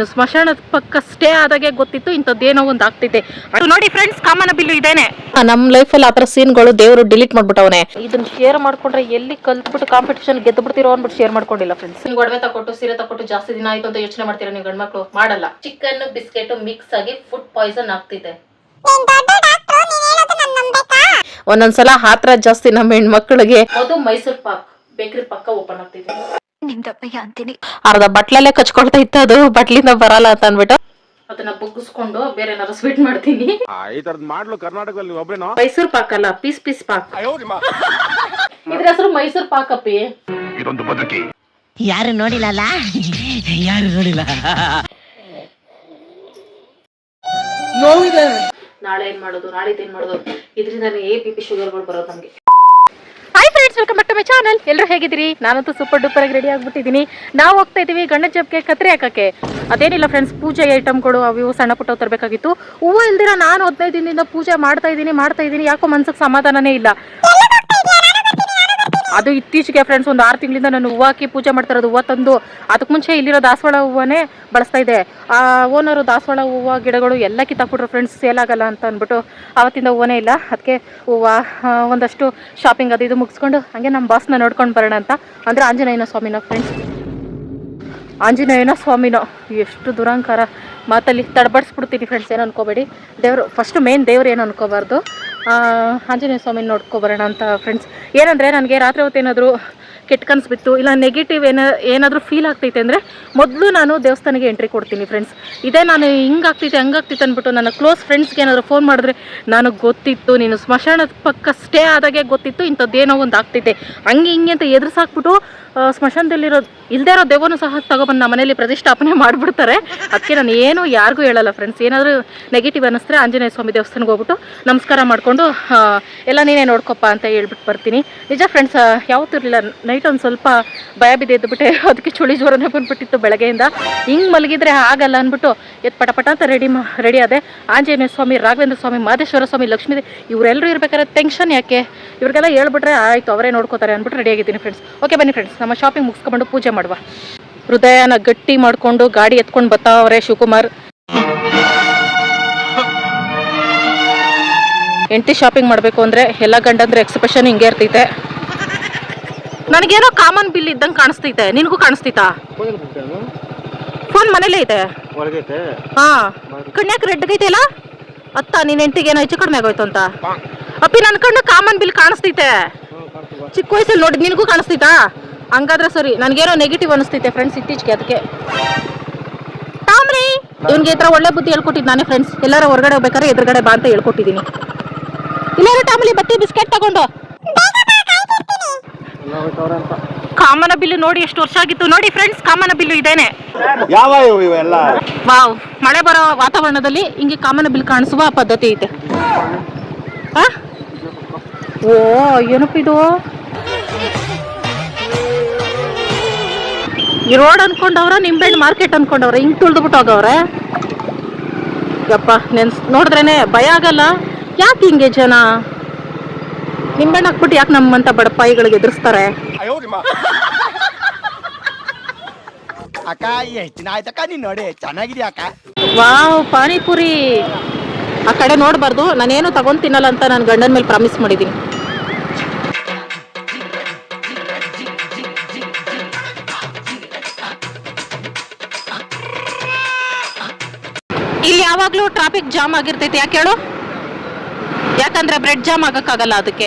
ನೀನು ಸ್ಮಶಾನದ ಪಕ್ಕ ಸ್ಟೇ ಆದಾಗೆ ಗೊತ್ತಿತ್ತು ಇಂಥದ್ದೇನೋ ಒಂದು ಆಗ್ತಿದೆ. ಅದು ನೋಡಿ ಫ್ರೆಂಡ್ಸ್ ಕಾಮನ ಬಿಲ್ಲು ಇದೇನೆ. ನಮ್ಮ ಲೈಫಲ್ಲಿ ಆತರ ಸೀನ್ ಸೀನ್ಗಳು ದೇವರು ಡಿಲೀಟ್ ಮಾಡ್ಬಿಟ್ಟವನೆ. ಇದನ್ನ ಶೇರ್ ಮಾಡ್ಕೊಂಡ್ರೆ ಎಲ್ಲಿ ಕಲ್ತ್ಬಿಟ್ಟು ಕಾಂಪಿಟೇಷನ್ ಗೆದ್ದು ಬಿಡ್ತಿರೋ ಅಂದ್ಬಿಟ್ಟು ಶೇರ್ ಮಾಡ್ಕೊಂಡಿಲ್ಲ ಫ್ರೆಂಡ್ಸ್ ನಿಮ್ಗೆ ಒಡವೆ ತಕೊಟ್ಟು ಸೀರೆ ತಕೊಟ್ಟು ಜಾಸ್ತಿ ದಿನ ಆಯ್ತು ಅಂತ ಯೋಚನೆ ಮಾಡ್ತೀರಾ ನೀವು ಗಂಡ್ಮಕ್ಳು? ಮಾಡಲ್ಲ. ಚಿಕನ್ ಬಿಸ್ಕೆಟ್ ಮಿಕ್ಸ್ ಆಗಿ ಫುಡ್ ಪಾಯ್ಸನ್ ಆಗ್ತಿದೆ. ಒಂದೊಂದ್ಸಲ ಹಾತ್ರ ಜಾಸ್ತಿ ನಮ್ಮ ಹೆಣ್ಮಕ್ಳಿಗೆ. ಅದು ಮೈಸೂರ್ ಪಾಕ್ ಬೇಕರಿ ಪಕ್ಕ ಓಪನ್ ಆಗ್ತಿದೆ. ನಿಮ್ದಪ್ಪಯ್ಯ ಅಂತೀನಿ. ಅರ್ಧ ಬಟ್ಲಲ್ಲೇ ಕಚ್ಕೊಳ್ತಾ ಇತ್ತು ಅದು ಬಟ್ಲಿಂದ ಬರಲ್ಲ ಅಂತ ಅನ್ಬಿಟ್ಟು ಅದನ್ನ ಬುಗ್ಗಿಸ್ಕೊಂಡು ಬೇರೆ ಏನಾದ್ರು ಸ್ವೀಟ್ ಮಾಡ್ತೀನಿ. ಆ, ಈ ತರದ್ ಮಾಡ್ಲು ಕರ್ನಾಟಕದಲ್ಲಿ ಒಬ್ರೇನೋ? ಮೈಸೂರ್ ಪಾಕ್ ಅಲ್ಲ ಪೀಸ್ ಪೀಸ್ ಪಾಕ್. ಇದ್ರ ಹೆಸರು ಮೈಸೂರ್ ಪಾಕ್ ಅಪ್ಪಿ. ಇದೊಂದು ಬದುಕಿ. ಯಾರು ನೋಡಿಲ್ಲ ಯಾರು ನೋಡಿಲ್ಲ? ನಾಳೆ ಏನ್ ಮಾಡೋದು? ನಾಳೆ ಏನ್ ಮಾಡೋದು? ಇದರಿಂದಾನೇ ಎ ಬಿ ಪಿ ಶುಗರ್ಗಳು ಬರೋದು ನಮ್ಗೆ. Friends welcome back to my channel ಎಲ್ಲರೂ ಹೇಗಿದ್ದೀರಿ? ನಾನಂತೂ ಸೂಪರ್ ಡೂಪರ್ ಆಗಿ ರೆಡಿ ಆಗಿಬಿಟ್ಟಿದ್ದೀನಿ. ನಾವು ಹೋಗ್ತಾ ಇದ್ದೀವಿ ಗಂಡ ಜಬ್ಗೆ ಕತ್ರಿ ಹಾಕಕ್ಕೆ ಅದೇನಿಲ್ಲ ಫ್ರೆಂಡ್ಸ್ ಪೂಜೆ ಐಟಮ್ಗಳು ಅವು ಇವು ಸಣ್ಣ ಪುಟ್ಟ ತರಬೇಕಾಗಿತ್ತು. ಹೂವು ಇಲ್ದಿರ ನಾನು ಹದಿನೈದು ದಿನದಿಂದ ಪೂಜೆ ಮಾಡ್ತಾ ಇದ್ದೀನಿ ಮಾಡ್ತಾ ಇದ್ದೀನಿ. ಯಾಕೋ ಮನಸ್ಸಿಗೆ ಸಮಾಧಾನನೇ ಇಲ್ಲ. ಅದು ಇತ್ತೀಚೆಗೆ ಫ್ರೆಂಡ್ಸ್ ಒಂದು ಆರು ತಿಂಗಳಿಂದ ನಾನು ಹೂವು ಹಾಕಿ ಪೂಜೆ ಮಾಡ್ತಾ ಇರೋದು. ಹೂವು ತಂದು ಅದಕ್ಕೆ ಮುಂಚೆ ಇಲ್ಲಿರೋ ದಾಸವಾಳ ಹೂವನೇ ಬಳಸ್ತಾ ಇದೆ ಆ ಓನರು ದಾಸವಾಳ ಹೂವು, ಗಿಡಗಳು ಎಲ್ಲ ಕಿತ್ತಾಕ್ಬಿಟ್ರು ಫ್ರೆಂಡ್ಸ್ ಸೇಲ್ ಆಗಲ್ಲ ಅಂತ ಅಂದ್ಬಿಟ್ಟು ಆವತ್ತಿಂದ ಹೂವನೇ ಇಲ್ಲ. ಅದಕ್ಕೆ ಹೂವು ಒಂದಷ್ಟು ಶಾಪಿಂಗ್ ಅದು ಇದು ಮುಗಿಸ್ಕೊಂಡು ಹಾಗೆ ನಮ್ಮ ಬಾಸ್ನ ನೋಡ್ಕೊಂಡು ಬರೋಣ ಅಂತ. ಅಂದರೆ ಆಂಜನೇಯನ ಸ್ವಾಮಿನ ಫ್ರೆಂಡ್ಸ್ ಆಂಜನೇಯನ ಸ್ವಾಮಿನೋ, ಎಷ್ಟು ದುರಂಕಾರ. ಮಾತಲ್ಲಿ ತಡಬಡಿಸ್ಬಿಡ್ತೀನಿ ಫ್ರೆಂಡ್ಸ್ ಏನು ಅನ್ಕೋಬೇಡಿ ದೇವರು ಫಸ್ಟ್ ಮೇನ್ ದೇವ್ರು ಏನು ಅನ್ಕೋಬಾರ್ದು ಆಂಜನೇಯ ಸ್ವಾಮಿನ ನೋಡ್ಕೊಬರೋಣ ಅಂತ ಫ್ರೆಂಡ್ಸ್ ಏನಂದರೆ, ನನಗೆ ರಾತ್ರಿ ಹೊತ್ತು ಏನಾದರೂ ಕೆಟ್ಟ ಕನ್ಸು ಬಿತ್ತು, ಇಲ್ಲ ನೆಗೆಟಿವ್ ಏನ, ಏನಾದರೂ ಫೀಲ್ ಆಗ್ತೈತೆ ಅಂದರೆ, ಮೊದಲು ನಾನು ದೇವಸ್ಥಾನಕ್ಕೆ ಎಂಟ್ರಿ ಕೊಡ್ತೀನಿ ಫ್ರೆಂಡ್ಸ್ ಇದೇ ನಾನು ಹಿಂಗಾಗ್ತೈತೆ ಹಂಗಾಗ್ತೈತೆ ಅಂದ್ಬಿಟ್ಟು ನನ್ನ ಕ್ಲೋಸ್ ಫ್ರೆಂಡ್ಸ್ಗೆ ಏನಾದರೂ ಫೋನ್ ಮಾಡಿದ್ರೆ, ನನಗೆ ಗೊತ್ತಿತ್ತು, ನೀನು ಸ್ಮಶಾನದ ಪಕ್ಕ ಸ್ಟೇ ಆದಾಗೆ ಗೊತ್ತಿತ್ತು, ಇಂಥದ್ದೇನೋ ಒಂದು ಆಗ್ತೈತೆ. ಹಂಗೆ ಹಿಂಗೆ ಅಂತ ಎದುರ್ಸಾಕ್ಬಿಟ್ಟು ಸ್ಮಶಾನದಲ್ಲಿರೋ ಇಲ್ಲದೇ ಇರೋ ದೇವನು ಸಹ ತಗೊಬಂದು ನಮ್ಮ ಮನೇಲಿ ಪ್ರತಿಷ್ಠಾಪನೆ ಮಾಡಿಬಿಡ್ತಾರೆ. ಅದಕ್ಕೆ ನಾನು ಏನು ಯಾರಿಗೂ ಹೇಳಲ್ಲ ಫ್ರೆಂಡ್ಸ್ ಏನಾದರೂ ನೆಗೆಟಿವ್ ಅನ್ನಿಸ್ತಾರೆ ಆಂಜನೇಯ ಸ್ವಾಮಿ ದೇವಸ್ಥಾನಕ್ಕೆ ಹೋಗ್ಬಿಟ್ಟು ನಮಸ್ಕಾರ ಮಾಡಿಕೊಂಡು ಎಲ್ಲ ನೀನೇ ನೋಡ್ಕೊಪ್ಪ ಅಂತ ಹೇಳ್ಬಿಟ್ಟು ಬರ್ತೀನಿ. ನಿಜ ಫ್ರೆಂಡ್ಸ್ ಯಾವತ್ತೂ ಇರಲಿಲ್ಲ. ನೈಟ್ ಒಂದು ಸ್ವಲ್ಪ ಭಯ ಬಿದ್ದು ಎದ್ದುಬಿಟ್ಟೆ ಅದಕ್ಕೆ ಚಳಿ ಜ್ವರನೇ ಬಂದುಬಿಟ್ಟಿತ್ತು ಬೆಳಗ್ಗೆಯಿಂದ. ಹಿಂಗೆ ಮಲಗಿದ್ರೆ ಆಗಲ್ಲ ಅಂದ್ಬಿಟ್ಟು ಎತ್ ಪಟ ಪಟ ಅಂತ ರೆಡಿ ರೆಡಿ ಆದೆ. ಆಂಜನೇಯ ಸ್ವಾಮಿ, ರಾಘವೇಂದ್ರ ಸ್ವಾಮಿ, ಮಾದೇಶ್ವರ ಸ್ವಾಮಿ, ಲಕ್ಷ್ಮೀ ಇವರೆಲ್ಲರೂ ಇರಬೇಕಾದ್ರೆ ಟೆನ್ಷನ್ ಯಾಕೆ? ಇವ್ರಿಗೆಲ್ಲ ಹೇಳ್ಬಿಟ್ರೆ ಆಯಿತು, ಅವರೇ ನೋಡ್ಕೋತಾರೆ ಅಂದ್ಬಿಟ್ಟು ರೆಡಿ ಆಗಿದ್ದೀನಿ ಫ್ರೆಂಡ್ಸ್ ಓಕೆ ಬನ್ನಿ ಫ್ರೆಂಡ್ಸ್ ನಮ್ಮ ಶಾಪಿಂಗ್ ಮುಗಿಸ್ಕೊಂಡು ಪೂಜೆ ಮಾಡುವ. ಹೃದಯನ ಗಟ್ಟಿ ಮಾಡಿಕೊಂಡು ಗಾಡಿ ಎತ್ಕೊಂಡು ಬರ್ತಾವ್ರೆ ಶಿವಕುಮಾರ್. ಎಂಟಿ ಶಾಪಿಂಗ್ ಮಾಡಬೇಕು ಅಂದರೆ ಎಲ್ಲ ಗಂಡಂದ್ರೆ ಎಕ್ಸ್ಪ್ರೆಷನ್ ಹಿಂಗೆ ಇರ್ತೈತೆ. ನನಗೇನೋ ಕಾಮನ್ ಬಿಲ್ ಇದ್ದಂಗೆ ಕಾಣಿಸ್ತೈತೆ. ನಿನಗೂ ಕಾಣಿಸ್ತೈತಾ? ಫೋನ್ ಮನೇಲೇ ಐತೆ ಒಳಗೈತೆ? ಹಾ. ಕಣ್ಯಾಕ್ ರೆಡ್ ಐತೆ ಅಲ್ಲ ಅತ್ತ ನಿನ್ ಹೆಂಡತಿಗೆ ಏನೋ ಹೆಚ್ಚು ಕಡಿಮೆ ಆಗೋಯ್ತು ಅಂತ ಅಪ್ಪಿ ನನ್ನ ಕಣ್ಣು ಕಾಮನ್ ಬಿಲ್ ಕಾಣಿಸ್ತೈತೆ. ಚಿಕ್ಕ ವಯಸ್ಸಲ್ಲಿ ನೋಡಿ ನಿನಗೂ ಕಾಣಿಸ್ತೈತಾ? ಹಂಗಾದ್ರೆ ಸರಿ ನನಗೇನೋ ನೆಗೆಟಿವ್ ಅನಿಸ್ತೈತೆ ಫ್ರೆಂಡ್ಸ್ ಇತ್ತೀಚೆಗೆ ಅದಕ್ಕೆ. ತಾಮ್ರಿ ಇವನ್ಗೆ ಈ ಥರ ಒಳ್ಳೆ ಬುದ್ಧಿ ಹೇಳ್ಕೊಟ್ಟಿದ್ದು ನಾನೇ ಫ್ರೆಂಡ್ಸ್ ಎಲ್ಲರೂ ಹೊರಗಡೆ ಹೋಗ್ಬೇಕಾದ್ರೆ ಎದುರುಗಡೆ ಬಾ ಅಂತ ಹೇಳ್ಕೊಟ್ಟಿದ್ದೀನಿ ಇಲ್ಲಾರ ಟಾಮ್ಲಿ ಬತ್ತಿ ಬಿಸ್ಕೆಟ್ ತಗೊಂಡು. ಕಾಮನ ಬಿಲ್ಲು ನೋಡಿ ಎಷ್ಟು ವರ್ಷ ಆಗಿತ್ತು. ನೋಡಿ ಫ್ರೆಂಡ್ಸ್ ಕಾಮನ ಬಿಲ್ಲು ಇದೇನೆ. ವಾವ್ ಮಳೆ ಬರೋ ವಾತಾವರಣದಲ್ಲಿ ಹಿಂಗೆ ಕಾಮನ ಬಿಲ್ ಕಾಣಿಸುವ ಪದ್ಧತಿ ಇದೆ? ಓ ಏನಪ್ಪ ಇದು? ಈ ರೋಡ್ ಅನ್ಕೊಂಡವ್ರ ನಿಂಬೆಹಣ್ಣು ಮಾರ್ಕೆಟ್ ಅನ್ಕೊಂಡವ್ರ ಹಿಂಗ್ ತುಳ್ದ್ಬಿಟ್ಟು ಹೋಗವ್ರೆ ಯಪ್ಪ ನೆನ್ಸ್ ನೋಡಿದ್ರೇನೆ ಭಯ ಆಗಲ್ಲ? ಯಾಕೆ ಹಿಂಗೆ ಜನ? ನಿಂಬೆಹಣ್ಣು ಹಾಕ್ಬಿಟ್ಟು ಯಾಕೆ ನಮ್ಮಂತ ಬಡಪಾಯಿಗಳಿಗೆ ಎದುರಿಸ್ತಾರೆ? ಅಕ್ಕ ಎಷ್ಟು ಆಯ್ತಕ್ಕ ನೀನ್ ನೋಡಿ ಚೆನ್ನಾಗಿದ್ಯಾ ಅಕ್ಕ? ವಾವ್ ಪಾನಿಪುರಿ. ಆ ಕಡೆ ನೋಡಬಾರ್ದು ನಾನೇನು ತಗೊಂಡ್ ತಿನ್ನಲ್ಲ ಅಂತ ನನ್ನ ಗಂಡನ ಮೇಲೆ ಪ್ರಾಮಿಸ್ ಮಾಡಿದ್ದೀನಿ ಇಲ್ಲಿ ಯಾವಾಗ್ಲೂ ಟ್ರಾಫಿಕ್ ಜಾಮ್ ಆಗಿರ್ತೈತಿ. ಯಾಕೆ ಹೇಳು? ಯಾಕಂದ್ರೆ ಬ್ರೆಡ್ ಜಾಮ್ ಆಗಕ್ಕಾಗಲ್ಲ ಅದಕ್ಕೆ.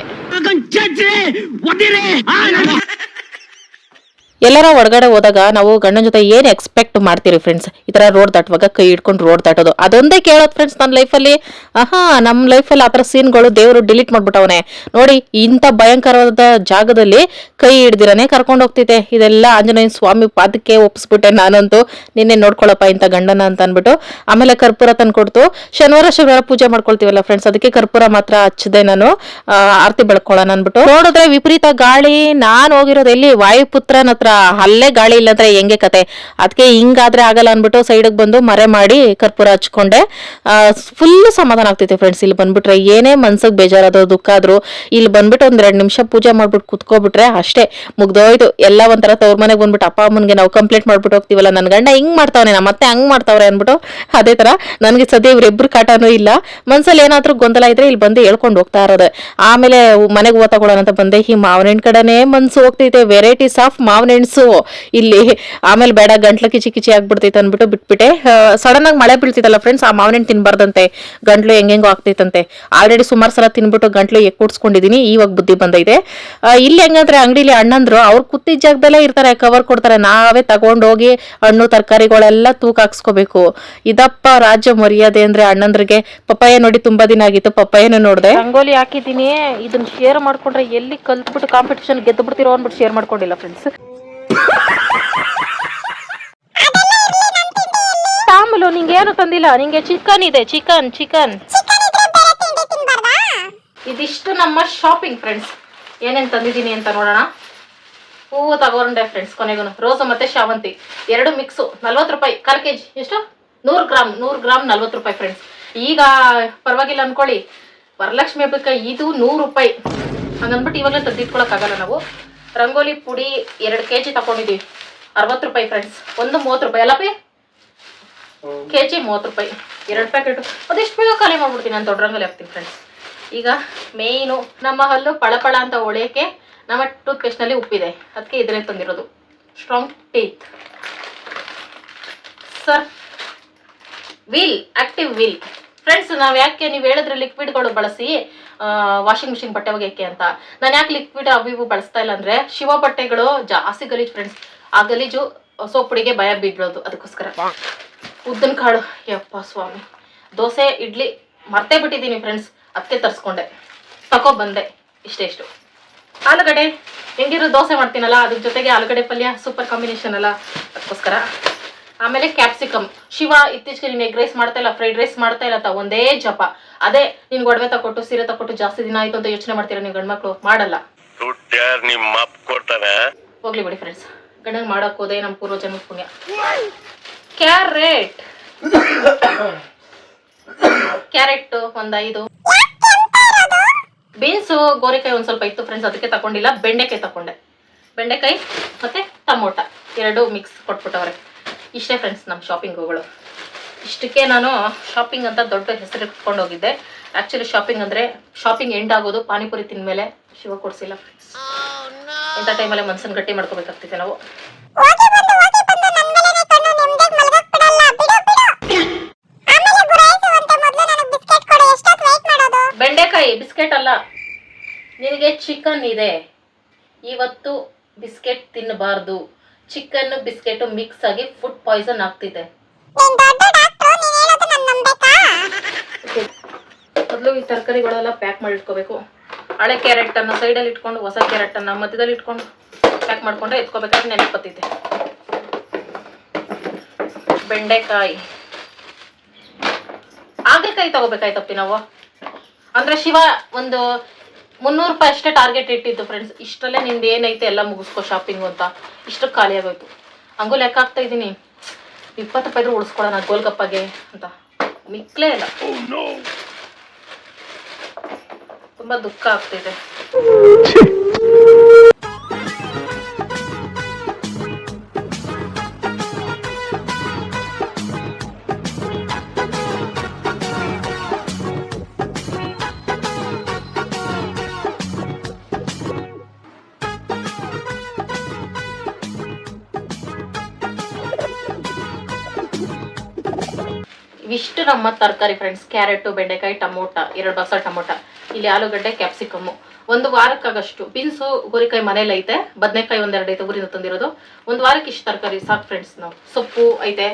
ಎಲ್ಲರ ಹೊರಗಡೆ ಹೋದಾಗ ನಾವು ಗಂಡನ ಜೊತೆ ಏನು ಎಕ್ಸ್ಪೆಕ್ಟ್ ಮಾಡ್ತೀರಿ ಫ್ರೆಂಡ್ಸ್ ಈ ಥರ ರೋಡ್ ದಾಟುವಾಗ ಕೈ ಹಿಡ್ಕೊಂಡು ರೋಡ್ ದಾಟೋದು. ಅದೊಂದೇ ಕೇಳೋದು ಫ್ರೆಂಡ್ಸ್ ನನ್ನ ಲೈಫಲ್ಲಿ ಆಹಾ ನಮ್ಮ ಲೈಫಲ್ಲಿ ಆ ಥರ ಸೀನ್ಗಳು ದೇವರು ಡಿಲೀಟ್ ಮಾಡ್ಬಿಟ್ಟವನೆ. ನೋಡಿ, ಇಂಥ ಭಯಂಕರವಾದ ಜಾಗದಲ್ಲಿ ಕೈ ಹಿಡ್ದಿರನೇ ಕರ್ಕೊಂಡು ಹೋಗ್ತಿದ್ದೆ. ಇದೆಲ್ಲ ಆಂಜನೇಯ ಸ್ವಾಮಿ ಪಾದಕ್ಕೆ ಒಪ್ಪಿಸ್ಬಿಟ್ಟೆ ನಾನಂತೂ. ನಿನ್ನೆ ನೋಡ್ಕೊಳಪ್ಪ ಇಂಥ ಗಂಡನ ಅಂತ ಅಂದ್ಬಿಟ್ಟು. ಆಮೇಲೆ ಕರ್ಪೂರ ತಂದ್ಕೊಡ್ತು ಶನಿವಾರ ಶನಿವಾರ ಪೂಜೆ ಮಾಡ್ಕೊಳ್ತೀವಲ್ಲ ಫ್ರೆಂಡ್ಸ್ ಅದಕ್ಕೆ ಕರ್ಪೂರ ಮಾತ್ರ ಹಚ್ಚದೆ ನಾನು. ಆರತಿ ಬೆಳ್ಕೊಳ್ಳೋಣ ಅಂದ್ಬಿಟ್ಟು. ನೋಡಿದ್ರೆ ವಿಪರೀತ ಗಾಳಿ. ನಾನು ಹೋಗಿರೋದು ಎಲ್ಲಿ? ವಾಯುಪುತ್ರನ ಹತ್ರ. ಅಲ್ಲೇ ಗಾಳಿ ಇಲ್ಲಂದ್ರೆ ಹೆಂಗೆ ಕತೆ? ಅದಕ್ಕೆ ಹಿಂಗಾದ್ರೆ ಆಗಲ್ಲ ಅಂದ್ಬಿಟ್ಟು ಸೈಡಿಗೆ ಬಂದು ಮರೆ ಮಾಡಿ ಕರ್ಪೂರ ಹಚ್ಕೊಂಡೆ. ಫುಲ್ ಸಮಾಧಾನ ಆಗ್ತೈತೆ ಫ್ರೆಂಡ್ಸ್ ಇಲ್ಲಿ ಬಂದ್ಬಿಟ್ರೆ ಏನೇ ಮನ್ಸಿಗೆ ಬೇಜಾರಾದ್ರು ದುಃಖ ಆದ್ರೂ ಇಲ್ಲಿ ಬಂದ್ಬಿಟ್ಟು ಒಂದ್ ಎರಡು ನಿಮಿಷ ಪೂಜೆ ಮಾಡ್ಬಿಟ್ಟು ಕುತ್ಕೋಬಿಟ್ರೆ ಅಷ್ಟೇ, ಮುಗ್ದೋಯ್ತು. ಎಲ್ಲ ಒಂಥರ ತವ್ರ ಮನೆಗೆ ಬಂದ್ಬಿಟ್ಟು ಅಪ್ಪ ಅಮ್ಮನಿಗೆ ನಾವು ಕಂಪ್ಲೇಂಟ್ ಮಾಡ್ಬಿಟ್ಟು ಹೋಗ್ತೀವಲ್ಲ ನನ್ನ ಗಂಡ ಹಿಂಗ್ ಮಾಡ್ತಾವನೆ ನಮ್ಮ ಮತ್ತೆ ಹಂಗ್ ಮಾಡ್ತಾವ್ರೆ ಅಂದ್ಬಿಟ್ಟು ಅದೇ ತರ ನನಗೆ ಸದ್ಯ ಇವ್ರಿಬ್ರು ಕಾಟನೂ ಇಲ್ಲ. ಮನ್ಸಲ್ಲಿ ಏನಾದ್ರೂ ಗೊಂದಲ ಇದ್ರೆ ಇಲ್ಲಿ ಬಂದು ಹೇಳ್ಕೊಂಡು ಹೋಗ್ತಾ ಇರೋದು. ಆಮೇಲೆ ಮನೆಗೆ ತಗೊಳ್ಳೋಣ ಅಂತ ಬಂದೆ. ಈ ಮಾವಿನ ಕಡೆನೇ ಮನ್ಸು ಹೋಗ್ತೈತೆ. ವೆರೈಟೀಸ್ ಆಫ್ ಮಾವಿನ ಹಣ್ಣು ಇಲ್ಲಿ ಆಮೇಲೆ ಬೇಡ, ಗಂಟ್ಲು ಕಿಚಿ ಕಿಚಿ ಆಗ್ಬಿಡ್ತೈತೆ ಅಂದ್ಬಿಟ್ಟು ಬಿಟ್ಬಿಟ್ಟೆ. ಸಡನ್ ಆಗಿ ಮಳೆ ಬೀಳ್ತಿತ್ತಲ್ಲ ಫ್ರೆಂಡ್ಸ್ ಆ ಮಾವಿನ ತಿನ್ಬಾರ್ದಂತೆ. ಗಂಟ್ಲು ಹೆಂಗೆಂಗೋ ಆಗ್ತೈತಂತೆ. ಆಲ್ರೆಡಿ ಸುಮಾರು ಸಲ ತಿನ್ಬಿಟ್ಟು ಗಂಟ್ಲು ಎಕ್ಕೂಡ್ಸ್ಕೊಂಡಿದೀನಿ ಇವಾಗ ಬುದ್ಧಿ ಬಂದೈತೆ. ಇಲ್ಲಿ ಹೆಂಗಂದ್ರೆ ಅಂಗಡಿಲಿ ಅಣ್ಣಂದ್ರು, ಅವ್ರು ಕೂತಿದ್ದ ಜಾಗದಲ್ಲೇ ಇರ್ತಾರೆ ಕವರ್ ಕೊಡ್ತಾರೆ. ನಾವೇ ತಗೊಂಡೋಗಿ ಹಣ್ಣು, ತರಕಾರಿಗಳೆಲ್ಲ ತೂಕ ಹಾಕ್ಸ್ಕೋಬೇಕು. ಇದಪ್ಪ ರಾಜ್ಯ ಮರ್ಯಾದೆ ಅಂದ್ರೆ ಅಣ್ಣಂದ್ರಿಗೆ, ಪಪ್ಪಾಯ ನೋಡಿ ತುಂಬಾ ದಿನ ಆಗಿತ್ತು, ಪಪ್ಪಾಯನ ನೋಡಿದೆ. ರಂಗೋಲಿ ಹಾಕಿದ್ದೀನಿ ಇದನ್ನ ಶೇರ್ ಮಾಡ್ಕೊಂಡ್ರೆ ಎಲ್ಲಿ ಕಲ್ತ್ಬಿಟ್ಟು ಕಾಂಪಿಟೇಷನ್ ಗೆದ್ದು ಬಿಡ್ತಿರೋ ಅಂದ್ಬಿಟ್ಟು ಶೇರ್ ಮಾಡ್ಕೊಂಡಿಲ್ಲ ಫ್ರೆಂಡ್ಸ್ ತಾಂಬೂಲು ನಿಂಗೆ ಏನು ತಂದಿಲ್ಲ? ನಿಂಗೆ ಚಿಕನ್ ಇದೆ ಚಿಕನ್ ಚಿಕನ್ ಇದಿಷ್ಟು ನಮ್ಮ ಶಾಪಿಂಗ್ ಫ್ರೆಂಡ್ಸ್ ಏನೇನು ತಂದಿದ್ದೀನಿ ಅಂತ ನೋಡೋಣ. ಹೂವು ತಗೊಂಡೆ ಫ್ರೆಂಡ್ಸ್ ಕೊನೆಗೂ ರೋಸು ಮತ್ತೆ ಶಾವಂತಿ ಎರಡು ಮಿಕ್ಸು ನಲ್ವತ್ತು ರೂಪಾಯಿ. ಕಾಲು ಕೆ ಜಿ ಎಷ್ಟು? ನೂರು ಗ್ರಾಮ್. ನೂರು ಗ್ರಾಮ್ ನಲ್ವತ್ತು ರೂಪಾಯಿ ಫ್ರೆಂಡ್ಸ್ ಈಗ ಪರವಾಗಿಲ್ಲ ಅನ್ಕೊಳ್ಳಿ. ವರಲಕ್ಷ್ಮಿ ಹಬ್ಬಕ್ಕೆ ಇದು ನೂರು ರೂಪಾಯಿ. ಹಂಗಂದ್ಬಿಟ್ಟು ಇವಾಗಲೇ ತೆಗೆದಿಟ್ಕೊಳಕ್ಕಾಗಲ್ಲ ನಾವು. ರಂಗೋಲಿ ಪುಡಿ ಎರಡು ಕೆ ಜಿ ತಗೊಂಡಿದ್ದೀವಿ ಅರವತ್ತು ರೂಪಾಯಿ ಫ್ರೆಂಡ್ಸ್ ಒಂದು ಮೂವತ್ತು ರೂಪಾಯಿ. ಅಲ್ಲ ಪೇ ಕೆ ಜಿ ಮೂವತ್ತು ರೂಪಾಯಿ. ಎರಡು ಪ್ಯಾಕೆಟ್ ಅದೆಷ್ಟು ಬೇಗ ಖಾಲಿ ಮಾಡ್ಬಿಡ್ತೀನಿ ನಾನು ದೊಡ್ಡ ರಂಗೋಲಿ ಹಾಕ್ತೀನಿ ಫ್ರೆಂಡ್ಸ್ ಈಗ ಮೇಯ್ನು ನಮ್ಮ ಹಲ್ಲು ಪಳಪಳ ಅಂತ ಒಳೆಯೋಕ್ಕೆ ನಮ್ಮ ಟೂತ್ ಪೇಸ್ಟ್ನಲ್ಲಿ ಉಪ್ಪಿದೆ. ಅದಕ್ಕೆ ಇದನ್ನೇ ತಂದಿರೋದು. Strong teeth sir wheel active wheel friends ನಾವು ಯಾಕೆ ನೀವು ಹೇಳಿದ್ರೆ ಲಿಕ್ವಿಡ್ಗಳು ಬಳಸಿ ವಾಷಿಂಗ್ ಮಿಷಿನ್ ಬಟ್ಟೆ ಒಗೆಯಕ್ಕೆ ಅಂತ. ನಾನು ಯಾಕೆ ಲಿಕ್ವಿಡ್ ಅವು ಇವು ಬಳಸ್ತಾ ಇಲ್ಲ ಅಂದ್ರೆ ಶಿವ ಬಟ್ಟೆಗಳು ಜಾಸ್ತಿ ಗಲೀಜು ಫ್ರೆಂಡ್ಸ್ ಆ ಗಲೀಜು ಸೋಪುಡಿಗೆ ಪುಡಿಗೆ ಭಯ ಬೀಳೋದು ಅದಕ್ಕೋಸ್ಕರ. ಉದ್ದಿನ ಕಾಳು, ಯಪ್ಪ ಸ್ವಾಮಿ. ದೋಸೆ, ಇಡ್ಲಿ ಮರ್ತೇ ಬಿಟ್ಟಿದ್ದೀನಿ ಫ್ರೆಂಡ್ಸ್ ಅದಕ್ಕೆ ತರಿಸ್ಕೊಂಡೆ. ತಕೋ ಬಂದೆ. ಇಷ್ಟೇ ಇಷ್ಟು. ಆಲೂಗಡ್ಡೆ ಹೆಂಗಿರೋ ದೋಸೆ ಮಾಡ್ತೀನಲ್ಲ, ಅದ್ರ ಜೊತೆಗೆ ಆಲೂಗಡ್ಡೆ ಪಲ್ಯ ಸೂಪರ್ ಕಾಂಬಿನೇಷನ್ ಅಲ್ಲ. ಅದಕ್ಕೋಸ್ಕರ. ಆಮೇಲೆ ಕ್ಯಾಪ್ಸಿಕಮ್ ಶಿವ ಇತ್ತೀಚೆಗೆ ನೀನು ಎಗ್ ರೈಸ್ ಮಾಡ್ತಾ ಇಲ್ಲ ಫ್ರೈಡ್ ರೈಸ್ ಮಾಡ್ತಾ ಇಲ್ಲ, ತ ಒಂದೇ ಜಪ. ಅದೇ ನೀನ್ ಒಡವೆ ತಕೊಟ್ಟು ಸೀರೆ ತಕೊಟ್ಟು ಜಾಸ್ತಿ ದಿನ ಆಯ್ತು ಅಂತ ಯೋಚನೆ ಮಾಡ್ತೀರಾ ನೀವು ಗಂಡ್ಮಕ್ಳು? ಮಾಡಲ್ಲ. ಹೋಗ್ಲಿ ಬಿಡಿ ಫ್ರೆಂಡ್ಸ್ ಗಂಡಂಗ್ ಮಾಡಕ್ ಹೋದೆ ನಮ್ಮ ಪೂರ್ವಜನ್ಮ ಪುಣ್ಯ. ಕ್ಯಾರೆಟ್ ಕ್ಯಾರೆಟ್ ಒಂದ್ ಐದು. ಬೀನ್ಸು ಗೋರಿಕಾಯಿ ಒಂದ್ ಸ್ವಲ್ಪ ಇತ್ತು ಫ್ರೆಂಡ್ಸ್ ಅದಕ್ಕೆ ತಗೊಂಡಿಲ್ಲ ಬೆಂಡೆಕಾಯಿ ತಕೊಂಡೆ. ಬೆಂಡೆಕಾಯಿ ಮತ್ತೆ ಟಮೋಟ. ಎರಡು ಮಿಕ್ಸ್ ಕೊಟ್ಬಿಟ್ಟವ್ರೆ. ಇಷ್ಟೇ ಫ್ರೆಂಡ್ಸ್ ನಮ್ಮ ಶಾಪಿಂಗುಗಳು ಇಷ್ಟಕ್ಕೆ ನಾನು ಶಾಪಿಂಗ್ ಅಂತ ದೊಡ್ಡ ಹೆಸರು ಇಟ್ಕೊಂಡು ಹೋಗಿದ್ದೆ. ಆ್ಯಕ್ಚುಲಿ ಶಾಪಿಂಗ್ ಅಂದರೆ ಶಾಪಿಂಗ್ ಎಂಡ್ ಆಗೋದು ಪಾನಿಪುರಿ ತಿಂದಮೇಲೆ ಶಿವ ಕೊಡ್ಸಿಲ್ಲ ಫ್ರೆಂಡ್ಸ್ ಇಂಥ ಟೈಮಲ್ಲೇ ಮನ್ಸನ್ನು ಗಟ್ಟಿ ಮಾಡ್ಕೋಬೇಕಾಗ್ತಿದೆ ನಾವು. ಬೆಂಡೆಕಾಯಿ ಬಿಸ್ಕೆಟ್ ಅಲ್ಲ, ನಿನಗೆ ಚಿಕನ್ ಇದೆ. ಇವತ್ತು ಬಿಸ್ಕೆಟ್ ತಿನ್ನಬಾರ್ದು ಚಿಕನ್ ಬಿಸ್ಕೆಟ್ ಮಿಕ್ಸ್ ಆಗಿ ಫುಡ್ ಪಾಯ್ಸನ್ ಆಗ್ತಿದೆ ಮೊದಲು ಈ ತರಕಾರಿಗಳೆಲ್ಲ ಪ್ಯಾಕ್ ಮಾಡಿ ಇಟ್ಕೋಬೇಕು ಹಳೆ ಕ್ಯಾರೆಟ್ ಅನ್ನ ಸೈಡಲ್ಲಿ ಇಟ್ಕೊಂಡು, ಹೊಸ ಕ್ಯಾರೆಟ್ ಅನ್ನ ಮಧ್ಯದಲ್ಲಿ ಇಟ್ಕೊಂಡು ಪ್ಯಾಕ್ ಮಾಡ್ಕೊಂಡ್ರೆ ಎತ್ಕೋಬೇಕಾದ್ರೆ ನೆನಪತ್ತೈತೆ. ಬೆಂಡೆಕಾಯಿ. ಹಾಗಲಕಾಯಿ ತಗೋಬೇಕಾಯ್ತಪ್ಪಿ ನಾವು. ಅಂದ್ರೆ ಶಿವ ಒಂದು ಮುನ್ನೂರು ರೂಪಾಯಿ ಅಷ್ಟೇ ಟಾರ್ಗೆಟ್ ಇಟ್ಟಿದ್ದು ಫ್ರೆಂಡ್ಸ್ ಇಷ್ಟರಲ್ಲೇ ನಿಂದು ಏನೈತೆ ಎಲ್ಲ ಮುಗಿಸ್ಕೋ ಶಾಪಿಂಗು ಅಂತ. ಇಷ್ಟಕ್ಕೆ ಖಾಲಿ ಆಗೋಯ್ತು. ಹಂಗೂ ಲೆಕ್ಕ ಹಾಕ್ತಾ ಇದ್ದೀನಿ. ಇಪ್ಪತ್ತು ರೂಪಾಯಿ ಉಳಿಸ್ಕೊಳ್ಳೋಣ ಗೋಲ್ಗಪ್ಪಗೆ ಅಂತ. ಮಿಕ್ಕಲೇ ಇಲ್ಲ. ತುಂಬಾ ದುಃಖ ಆಗ್ತಿದೆ. ಇವಿಷ್ಟು ನಮ್ಮ ತರಕಾರಿ ಫ್ರೆಂಡ್ಸ್ ಕ್ಯಾರೆಟು ಬೆಂಡೆಕಾಯಿ ಟಮೋಟ ಎರಡು ಬಸ ಟಮೋಟ. ಇಲ್ಲಿ ಆಲೂಗಡ್ಡೆ ಕ್ಯಾಪ್ಸಿಕಮ್ ಒಂದು ವಾರಕ್ಕಾಗಷ್ಟು. ಬೀನ್ಸು ಗೋರಿಕಾಯಿ ಮನೇಲಿ ಐತೆ. ಬದನೆಕಾಯಿ ಒಂದೆರಡು ಐತೆ ಊರಿಂದ ತಂದಿರೋದು. ಒಂದು ವಾರಕ್ಕೆ ಇಷ್ಟು ತರಕಾರಿ ಸಾಕು ಫ್ರೆಂಡ್ಸ್ ನಾವು. ಸೊಪ್ಪು ಐತೆ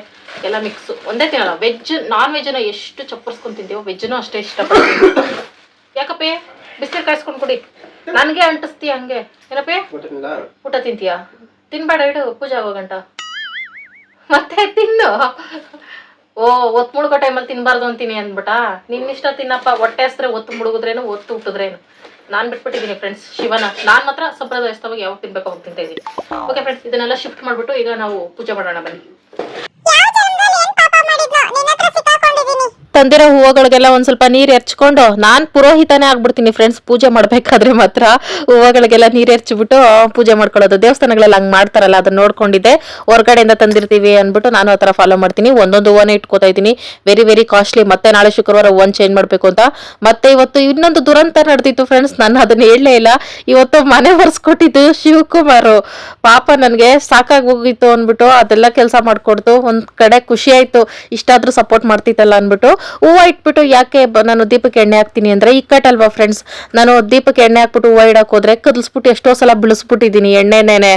ಎಲ್ಲ ಮಿಕ್ಸು ಒಂದೇ ತಿನ್ನಲ್ಲ ವೆಜ್ ನಾನ್ ವೆಜ್ನ ಎಷ್ಟು ಚಪ್ಪರ್ಸ್ಕೊಂಡ್ ತಿಂತೀವೋ ವೆಜ್ನು ಅಷ್ಟೇ ಇಷ್ಟಪಡ್ತೀವಿ ಯಾಕಪ್ಪೇ? ಬಿಸಿಲು ಕಾಯಿಸ್ಕೊಂಡು ಕುಡಿ. ನನಗೆ ಅಂಟಿಸ್ತೀಯ ಹಂಗೆ. ಏನಪ್ಪೇ? ಊಟ ತಿಂತೀಯಾ? ತಿನ್ಬೇಡ ಇಡು ಪೂಜಾ ಹೋಗಂಟ ಗಂಟ. ಮತ್ತೆ ತಿನ್ನು ಓ, ಒತ್ತು ಮುಳುಗೋ ಟೈಮಲ್ಲಿ ತಿನ್ಬಾರ್ದು ಅಂತೀನಿ ಅಂದ್ಬಿಟ್ಟಾ ನಿನ್ನಿಷ್ಟ ತಿನ್ನಪ್ಪ, ಹೊಟ್ಟೆ ಹಸ್ರೆ ಒತ್ತು ಮುಳುಗಿದ್ರೇನು, ಒತ್ತು ಹುಟ್ಟಿದ್ರೇನು ನಾನು ಬಿಟ್ಬಿಟ್ಟಿದ್ದೀನಿ ಫ್ರೆಂಡ್ಸ್ ಶಿವನ. ನಾನು ಮಾತ್ರ ಸಂಪ್ರದಾಯಸ್ಥವಾಗಿ ಯಾವಾಗ ತಿನ್ಬೇಕು ಅವಾಗ ತಿಂತಾ ಇದ್ದೀನಿ ಓಕೆ ಫ್ರೆಂಡ್ಸ್ ಇದನ್ನೆಲ್ಲ ಶಿಫ್ಟ್ ಮಾಡ್ಬಿಟ್ಟು ಈಗ ನಾವು ಪೂಜೆ ಮಾಡೋಣ ಬನ್ನಿ. ತಂದಿರೋ ಹೂವುಗಳಿಗೆಲ್ಲ ಒಂದ್ ಸ್ವಲ್ಪ ನೀರು ಎರ್ಚ್ಕೊಂಡು, ನಾನ್ ಪುರೋಹಿತನೇ ಆಗ್ಬಿಡ್ತೀನಿ ಫ್ರೆಂಡ್ಸ್ ಪೂಜೆ ಮಾಡ್ಬೇಕಾದ್ರೆ ಮಾತ್ರ ಹೂವುಗಳಿಗೆಲ್ಲ ನೀರ್ ಎರ್ಚ್ಬಿಟ್ಟು ಪೂಜೆ ಮಾಡ್ಕೊಳ್ಳೋದು. ದೇವಸ್ಥಾನಗಳೆಲ್ಲ ಹಂಗ್ ಮಾಡ್ತಾರಲ್ಲ, ಅದನ್ನ ನೋಡ್ಕೊಂಡಿದ್ದೆ. ಹೊರಗಡೆಯಿಂದ ತಂದಿರ್ತೀವಿ ಅನ್ಬಿಟ್ಟು ನಾನು ಆತರ ಫಾಲೋ ಮಾಡ್ತೀನಿ. ಒಂದೊಂದು ಹೂವನೇ ಇಟ್ಕೋತಾ ಇದ್ದೀನಿ. ವೆರಿ ವೆರಿ ಕಾಸ್ಟ್ಲಿ ಮತ್ತೆ ನಾಳೆ ಶುಕ್ರವಾರ ಹೂವನ್ ಚೇಂಜ್ ಮಾಡ್ಬೇಕು ಅಂತ. ಮತ್ತೆ ಇವತ್ತು ಇನ್ನೊಂದು ದುರಂತ ನಡೆದಿತ್ತು ಫ್ರೆಂಡ್ಸ್ ನಾನು ಅದನ್ನ ಹೇಳಲೇ ಇಲ್ಲ. ಇವತ್ತು ಮನೆ ಒರೆಸ್ಕೊಟ್ಟಿದ್ದು ಶಿವಕುಮಾರ್. ಪಾಪ ನನಗೆ ಸಾಕಾಗಿ ಹೋಗಿತ್ತು ಅಂದ್ಬಿಟ್ಟು ಅದೆಲ್ಲ ಕೆಲಸ ಮಾಡ್ಕೊಡ್ತು. ಒಂದ್ ಕಡೆ ಖುಷಿ ಆಯ್ತು. ಇಷ್ಟಾದ್ರೂ ಸಪೋರ್ಟ್ ಮಾಡ್ತಿತ್ತಲ್ಲ ಅಂದ್ಬಿಟ್ಟು. ಹೂವು ಇಟ್ಬಿಟ್ಟು ಯಾಕೆ ನಾನು ದೀಪಕ್ಕೆ ಎಣ್ಣೆ ಹಾಕ್ತೀನಿ ಅಂದ್ರೆ ಇಕ್ಕಟ್ಟಲ್ವಾ ಫ್ರೆಂಡ್ಸ್ ನಾನು ದೀಪಕ್ಕೆ ಎಣ್ಣೆ ಹಾಕ್ಬಿಟ್ಟು ಹೂವು ಇಡೋಕ್ಕೋದ್ರೆ ಕದಲ್ಸ್ಬಿಟ್ಟು ಎಷ್ಟೋ ಸಲ ಬಿಳಿಸ್ಬಿಟ್ಟಿದ್ದೀನಿ ಎಣ್ಣೆನೇ